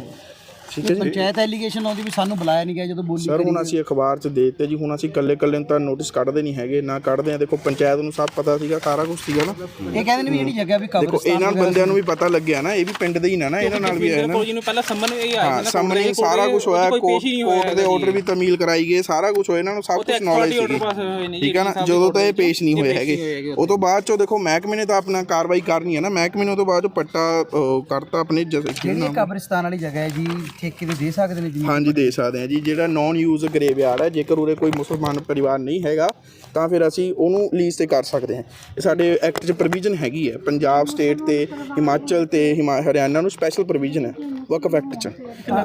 ਠੀਕ ਹੈ ਜੀ ਪੰਚਾਇਤ ਐਲੀਗੇਸ਼ਨ ਆਉਂਦੀ ਵੀ ਸਾਨੂੰ ਬੁਲਾਇਆ ਨਹੀਂ ਗਿਆ ਜਦੋਂ ਬੋਲੀ ਸਰ ਹੁਣ ਅਸੀਂ ਅਖਬਾਰ 'ਚ ਦੇ ਦਿੱਤੇ ਜੀ ਹੁਣ ਅਸੀਂ ਕੱਲੇ ਕੱਲੇ ਨੂੰ ਤਾਂ ਨੋਟਿਸ ਕੱਢਦੇ ਨਹੀਂ ਹੈਗੇ ਨਾ ਕੱਢਦੇ ਆ। ਦੇਖੋ ਪੰਚਾਇਤ ਨੂੰ ਸਭ ਪਤਾ ਸੀਗਾ ਸਾਰਾ ਕੁਝ ਸੀਗਾ ਨਾ। ਇਹ ਕਹਿੰਦੇ ਨੇ ਵੀ ਜਿਹੜੀ ਜਗ੍ਹਾ ਵੀ ਦੇਖੋ ਕਬਰਸਤਾਨ ਇਹਨਾਂ ਬੰਦਿਆਂ ਨੂੰ ਵੀ ਪਤਾ ਲੱਗਿਆ ਨਾ ਇਹ ਵੀ ਪਿੰਡ ਦੇ ਹੀ ਨਾ ਨਾ ਇਹਨਾਂ ਨਾਲ ਵੀ ਆਇਆ ਨਾ ਜੀ ਨੂੰ ਪਹਿਲਾਂ ਸੰਮਨ ਇਹ ਹਾਂ ਸਾਹਮਣੇ ਸਾਰਾ ਕੁਝ ਹੋਇਆ ਕੋਰਟ ਦੇ ਆਰਡਰ ਵੀ ਤਮੀਲ ਕਰਾਈ ਗਏ ਸਾਰਾ ਕੁਝ ਹੋਇਆ ਇਹਨਾਂ ਨੂੰ ਸਭ ਕੁਝ ਨੌਲੇਜ ਸੀ ਠੀਕ ਹੈ ਨਾ? ਜਦੋਂ ਤਾਂ ਇਹ ਪੇਸ਼ ਨਹੀਂ ਹੋਏ ਹੈਗੇ। ਉਹ ਤੋਂ ਬਾਅਦ ਚੋਂ ਦੇਖੋ ਮਹਿਕਮੇ ਨੇ ਤਾਂ ਆਪਣਾ ਕਾਰਵਾਈ ਕਰਨੀ ਹੈ ਨਾ। ਮਹਿਕਮੇ ਨੇ ਉਹ ਤੋਂ ਬਾਅਦ ਚੋਂ ਪੱਟਾ ਕਰਤਾ ਆਪਣੇ ਜਿਹੜੀ ਕਬਰਸਤਾਨ ਵਾਲੀ ਜਗ੍ਹਾ ਹੈ ਜੀ ਠੇਕੇ ਤੇ ਦੇ ਸਕਦੇ ਨੇ ਜ਼ਮੀਨ ਹਾਂਜੀ ਦੇ ਸਕਦੇ ਹਾਂ ਜੀ। ਜਿਹੜਾ ਨਾਨ ਯੂਜ਼ ਗਰੇਵਯਾਰਡ ਹੈ ਜੇਕਰ ਉਰੇ ਕੋਈ ਮੁਸਲਮਾਨ ਪਰਿਵਾਰ ਨਹੀਂ ਹੈਗਾ ਤਾਂ ਫਿਰ ਅਸੀਂ ਉਹਨੂੰ ਲੀਜ਼ ਤੇ ਕਰ ਸਕਦੇ ਹਾਂ। ਇਹ ਸਾਡੇ ਐਕਟ 'ਚ ਪ੍ਰੋਵੀਜ਼ਨ ਹੈਗੀ ਹੈ। ਪੰਜਾਬ ਸਟੇਟ ਤੇ ਹਿਮਾਚਲ ਤੇ ਹਿਮਾ- ਹਰਿਆਣਾ ਨੂੰ ਸਪੈਸ਼ਲ ਪ੍ਰੋਵੀਜ਼ਨ ਹੈ ਵਕਫ ਐਕਟ 'ਚ।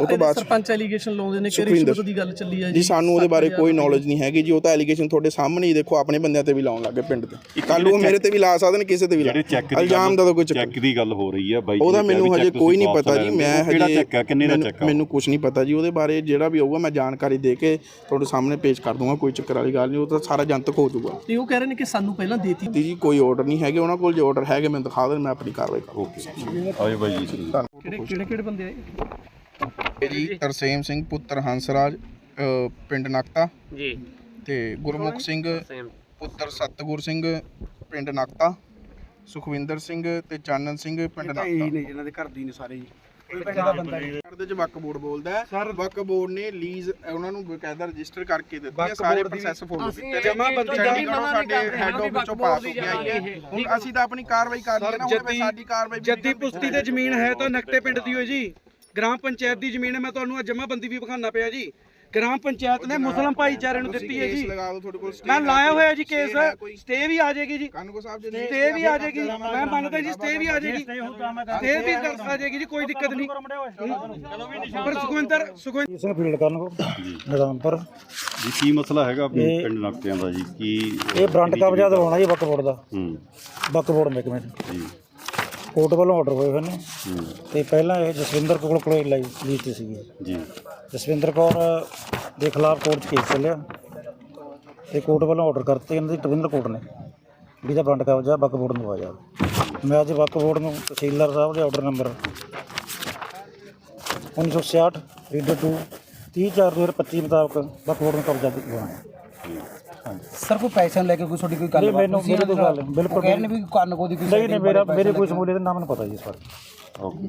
ਉਹ ਤੋਂ ਬਾਅਦ ਸਰਪੰਚ ਐਲੀਗੇਸ਼ਨ ਲਾਉਂਦੇ ਨੇ ਕਿ ਸੁਖਵਿੰਦਰ। ਰਿਸ਼ਵਤ ਦੀ ਗੱਲ ਚੱਲੀ ਹੈ ਜੀ? ਸਾਨੂੰ ਉਹਦੇ ਬਾਰੇ ਕੋਈ ਨੌਲੇਜ ਨਹੀਂ ਹੈਗੀ ਜੀ। ਉਹ ਤਾਂ ਐਲੀਗੇਸ਼ਨ ਤੁਹਾਡੇ ਸਾਹਮਣੇ ਹੀ ਦੇਖੋ ਆਪਣੇ ਬੰਦਿਆਂ ਤੇ ਵੀ ਲਾਉਣ ਲੱਗੇ ਪਿੰਡ ਤੇ। ਕੱਲ ਉਹ ਮੇਰੇ ਤੇ ਵੀ ਲਾ ਸਕਦੇ ਨੇ ਕਿਸੇ ਤੇ ਵੀ ਲਾ। ਜਿਹੜੇ ਚੈੱਕ ਦੀ ਇਲਜ਼ਾਮ ਦਾ ਤਾਂ ਕੋਈ ਚੱਕਰ ਚੈੱਕ ਦੀ ਗੱਲ ਹੋ ਰਹੀ ਹੈ ਬਾਈ ਜੀ ਉਹਦਾ ਨੇ ਕਿਹਾ ਮੈਨੂੰ ਹਜੇ ਕੋਈ ਨਹੀਂ ਪਤਾ ਜੀ। ਮੈਂ। ਕਿਹੜਾ ਹਜੇ ਚੈੱਕ ਹੈ? ਕਿੰਨੇ ਦਾ ਮੈਨੂੰ- ਚੈੱਕ ਹੈ? ਮੈਨੂੰ ਕੁਝ ਨਹੀਂ ਪਤਾ ਜੀ ਉਹਦੇ ਬਾਰੇ ਜਿਹੜਾ ਵੀ ਹੋਊਗਾ ਮੈਂ ਜਾਣਕਾਰੀ ਦੇ ਕੇ ਤੁਹਾਡੇ ਸਾਹਮਣੇ ਪੇਸ਼ ਕਰ ਦੂੰਗਾ ਕੋਈ ਚੱਕਰ ਵਾਲੀ ਗੱਲ ਨਹੀਂ ਉਹ ਤਾਂ ਸਾਰਾ ਜਨਤਕ ਹੋ ਜਾਊਗਾ। ਤੇ ਉਹ ਕਹਿ ਰਹੇ ਨੇ ਕਿ ਸਾਨੂੰ ਪਹਿਲਾਂ ਦੇਤੀ। ਤੇ ਜੀ ਕੋਈ ਆਰਡਰ ਨਹੀਂ ਹੈਗੇ ਉਹਨਾਂ ਕੋਲ ਜੇ ਆਰਡਰ ਹੈਗੇ ਮੈਨੂੰ ਦਿਖਾ ਦੇਣ ਮੈਂ ਆਪਣੀ ਕਾਰਵਾਈ ਕਰੂੰਗਾ। ਆਏ ਬਾਈ ਜੀ ਸ਼ੁਰੂ ਕਿਹੜੇ ਕਿਹੜੇ ਕਿਹੜੇ ਬੰਦੇ ਆਏ ਇਹ ਜੀ ਤਰਸੇਮ ਸਿੰਘ ਪੁੱਤਰ ਹੰਸਰਾਜ ਪਿੰਡ ਨਕਤਾ। ਜੀ। ਤੇ ਗੁਰਮੁਖ ਸਿੰਘ ਪੁੱਤਰ ਸਤਗੁਰ ਸਿੰਘ ਪਿੰਡ ਨਕਤਾ। ਸੁਖਵਿੰਦਰ ਸਿੰਘ ਤੇ ਚਾਨਣ ਸਿੰਘ ਪਿੰਡ ਨਕਤਾ। ਨੇ ਜਿਹਨਾਂ ਦੇ ਘਰ ਦੀ ਨੇ ਸਾਰੇ ਜੀ। ਪਿੰਡ ਦਾ ਬੰਦਾ ਨਹੀਂ। ਦੇ ਚ ਵਕ ਬੋਰਡ ਬੋਲਦਾ ਹੈ। ਵਕ ਬੋਰਡ ਨੇ ਲੀਜ਼ ਉਹਨਾਂ ਨੂੰ ਬਕਾਇਦਾ ਰਜਿਸਟਰ ਕਰਕੇ ਦਿੱਤੀ ਹੈ ਸਾਰੇ ਪ੍ਰੋਸੈਸ ਫੋਲੋ ਕੀਤੇ ਨੇ। ਜਮਾਬੰਦੀ ਚੰਡੀਗੜ੍ਹੋਂ ਸਾਡੇ ਹੈੱਡ ਆਫਿਸ ਚੋਂ ਪਾਸ ਹੋ ਕੇ ਆਈ ਹੈ। ਹੁਣ ਅਸੀਂ ਤਾਂ ਆਪਣੀ ਕਾਰਵਾਈ ਕਰ ਲਈ ਨਾ ਹੁਣ ਫਿਰ ਸਾਡੀ ਕਾਰਵਾਈ ਜੱਦੀ ਪੁਸਤੀ ਤੇ ਜ਼ਮੀਨ ਹੈ ਤਾਂ ਨਕਟੇ ਪਿੰਡ ਦੀ ਹੋਈ ਜੀ। ਗ੍ਰਾਮ ਪੰਚਾਇਤ ਦੀ ਜ਼ਮੀਨ ਹੈ ਮੈਂ ਤੁਹਾਨੂੰ ਅੱਜ ਜਮਾਬੰਦੀ ਵੀ ਵਿਖਾਣਾ ਪਿਆ ਜੀ। ਗ੍ਰਾਮ ਪੰਚਾਇਤ ਨੇ ਮੁਸਲਮ ਭਾਈਚਾਰੇ ਨੂੰ ਦਿੱਤੀ ਹੈ ਜੀ। ਮੈਂ ਲਾਇਆ ਕੋਈ? ਹੋਇਆ ਜੀ ਕੇਸ? ਸਟੇ ਵੀ ਆ ਜਾਏਗੀ ਜੀ। ਕਾਨੂੰਗੋ ਸਾਹਿਬ ਜੀ ਸਟੇ ਵੀ ਆ ਜਾਏਗੀ ਮੈਂ ਮੰਨਦਾ ਜੀ ਸਟੇ ਵੀ ਆ ਜਾਏਗੀ। ਸਟੇ ਵੀ ਕਰ ਆ ਜਾਏਗੀ ਜੀ ਕੋਈ ਦਿੱਕਤ ਨਹੀਂ। ਪਰ ਸੁਖਵਿੰਦਰ ਸੁਖਵਿੰਦਰ ਸਿੰਘ ਫੀਲਡ ਕਰਨ ਕੋ ਨਿਜ਼ਾਮਪੁਰ। ਜੀ ਕੀ ਮਸਲਾ ਹੈਗਾ ਆਪਣੇ ਪਿੰਡ ਨਕਤਿਆਂ ਦਾ ਜੀ? ਕੀ ਇਹ ਬ੍ਰਾਂਡ ਕਬਜ਼ਾ ਦਿਵਾਉਣਾ ਜੀ ਵਕਫ ਬੋਰਡ ਦਾ। ਹੂੰ। ਵਕਫ ਬੋਰਡ ਮਹਿਕਮੇ ਜੀ। ਕੋਰਟ ਵੱਲੋਂ ਆਰਡਰ ਹੋਏ ਹੋਏ ਨੇ। ਤੇ ਪਹਿਲਾਂ ਇਹ ਜਸਵਿੰਦਰ ਕੋਲ ਕੋਲੇ ਲਈ ਲੀਤੀ ਸੀਗੀ। ਜੀ। ਜਸਵਿੰਦਰ ਕੌਰ ਦੇ ਖਿਲਾਫ ਕੋਰਟ 'ਚ ਕੇਸ ਚੱਲਿਆ। ਤੇ ਕੋਰਟ ਵੱਲੋਂ ਆਰਡਰ ਕਰਤੇ ਇਹਨਾਂ ਦੀ ਟਵਿੰਦਰ ਕੋਰਟ ਨੇ। ਵੀ ਦਾ ਬ੍ਰਾਂਡ ਕਬਜ਼ਾ ਵਕਫ ਬੋਰਡ ਨੂੰ ਦਵਾਇਆ ਮੈਂ ਅੱਜ ਵਕਫ ਬੋਰਡ ਨੂੰ ਤਹਿਸੀਲਦਾਰ ਸਾਹਿਬ ਦੇ ਆਰਡਰ ਨੰਬਰ 1966 ਰੀਡਰ 2 30 4 2025 ਮੁਤਾਬਕ ਵਕਫ ਬੋਰਡ ਨੂੰ ਕਬਜ਼ਾ ਦਿਵਾਇਆ ਸਰ ਕੋਈ ਪੈਸੇ ਲੈ ਕੇ ਕੋਈ ਤੁਹਾਡੀ ਕੋਈ ਨਹੀਂ, ਮੈਨੂੰ- ਮੇਰੇ ਕੋਈ ਗੱਲ- ਬਿਲਕੁਲ ਬਿਲਕੁਲ। ਕਹਿੰਦੇ ਵੀ ਕੰਨ ਕੋ ਕੋਈ ਨਹੀਂ ਮੇਰਾ ਮੇਰੇ ਕੋਈ ਸਮੂਲੇ ਦਾ ਨਾਮ ਨਹੀਂ ਪਤਾ ਜੀ ਇਸ ਓਕੇ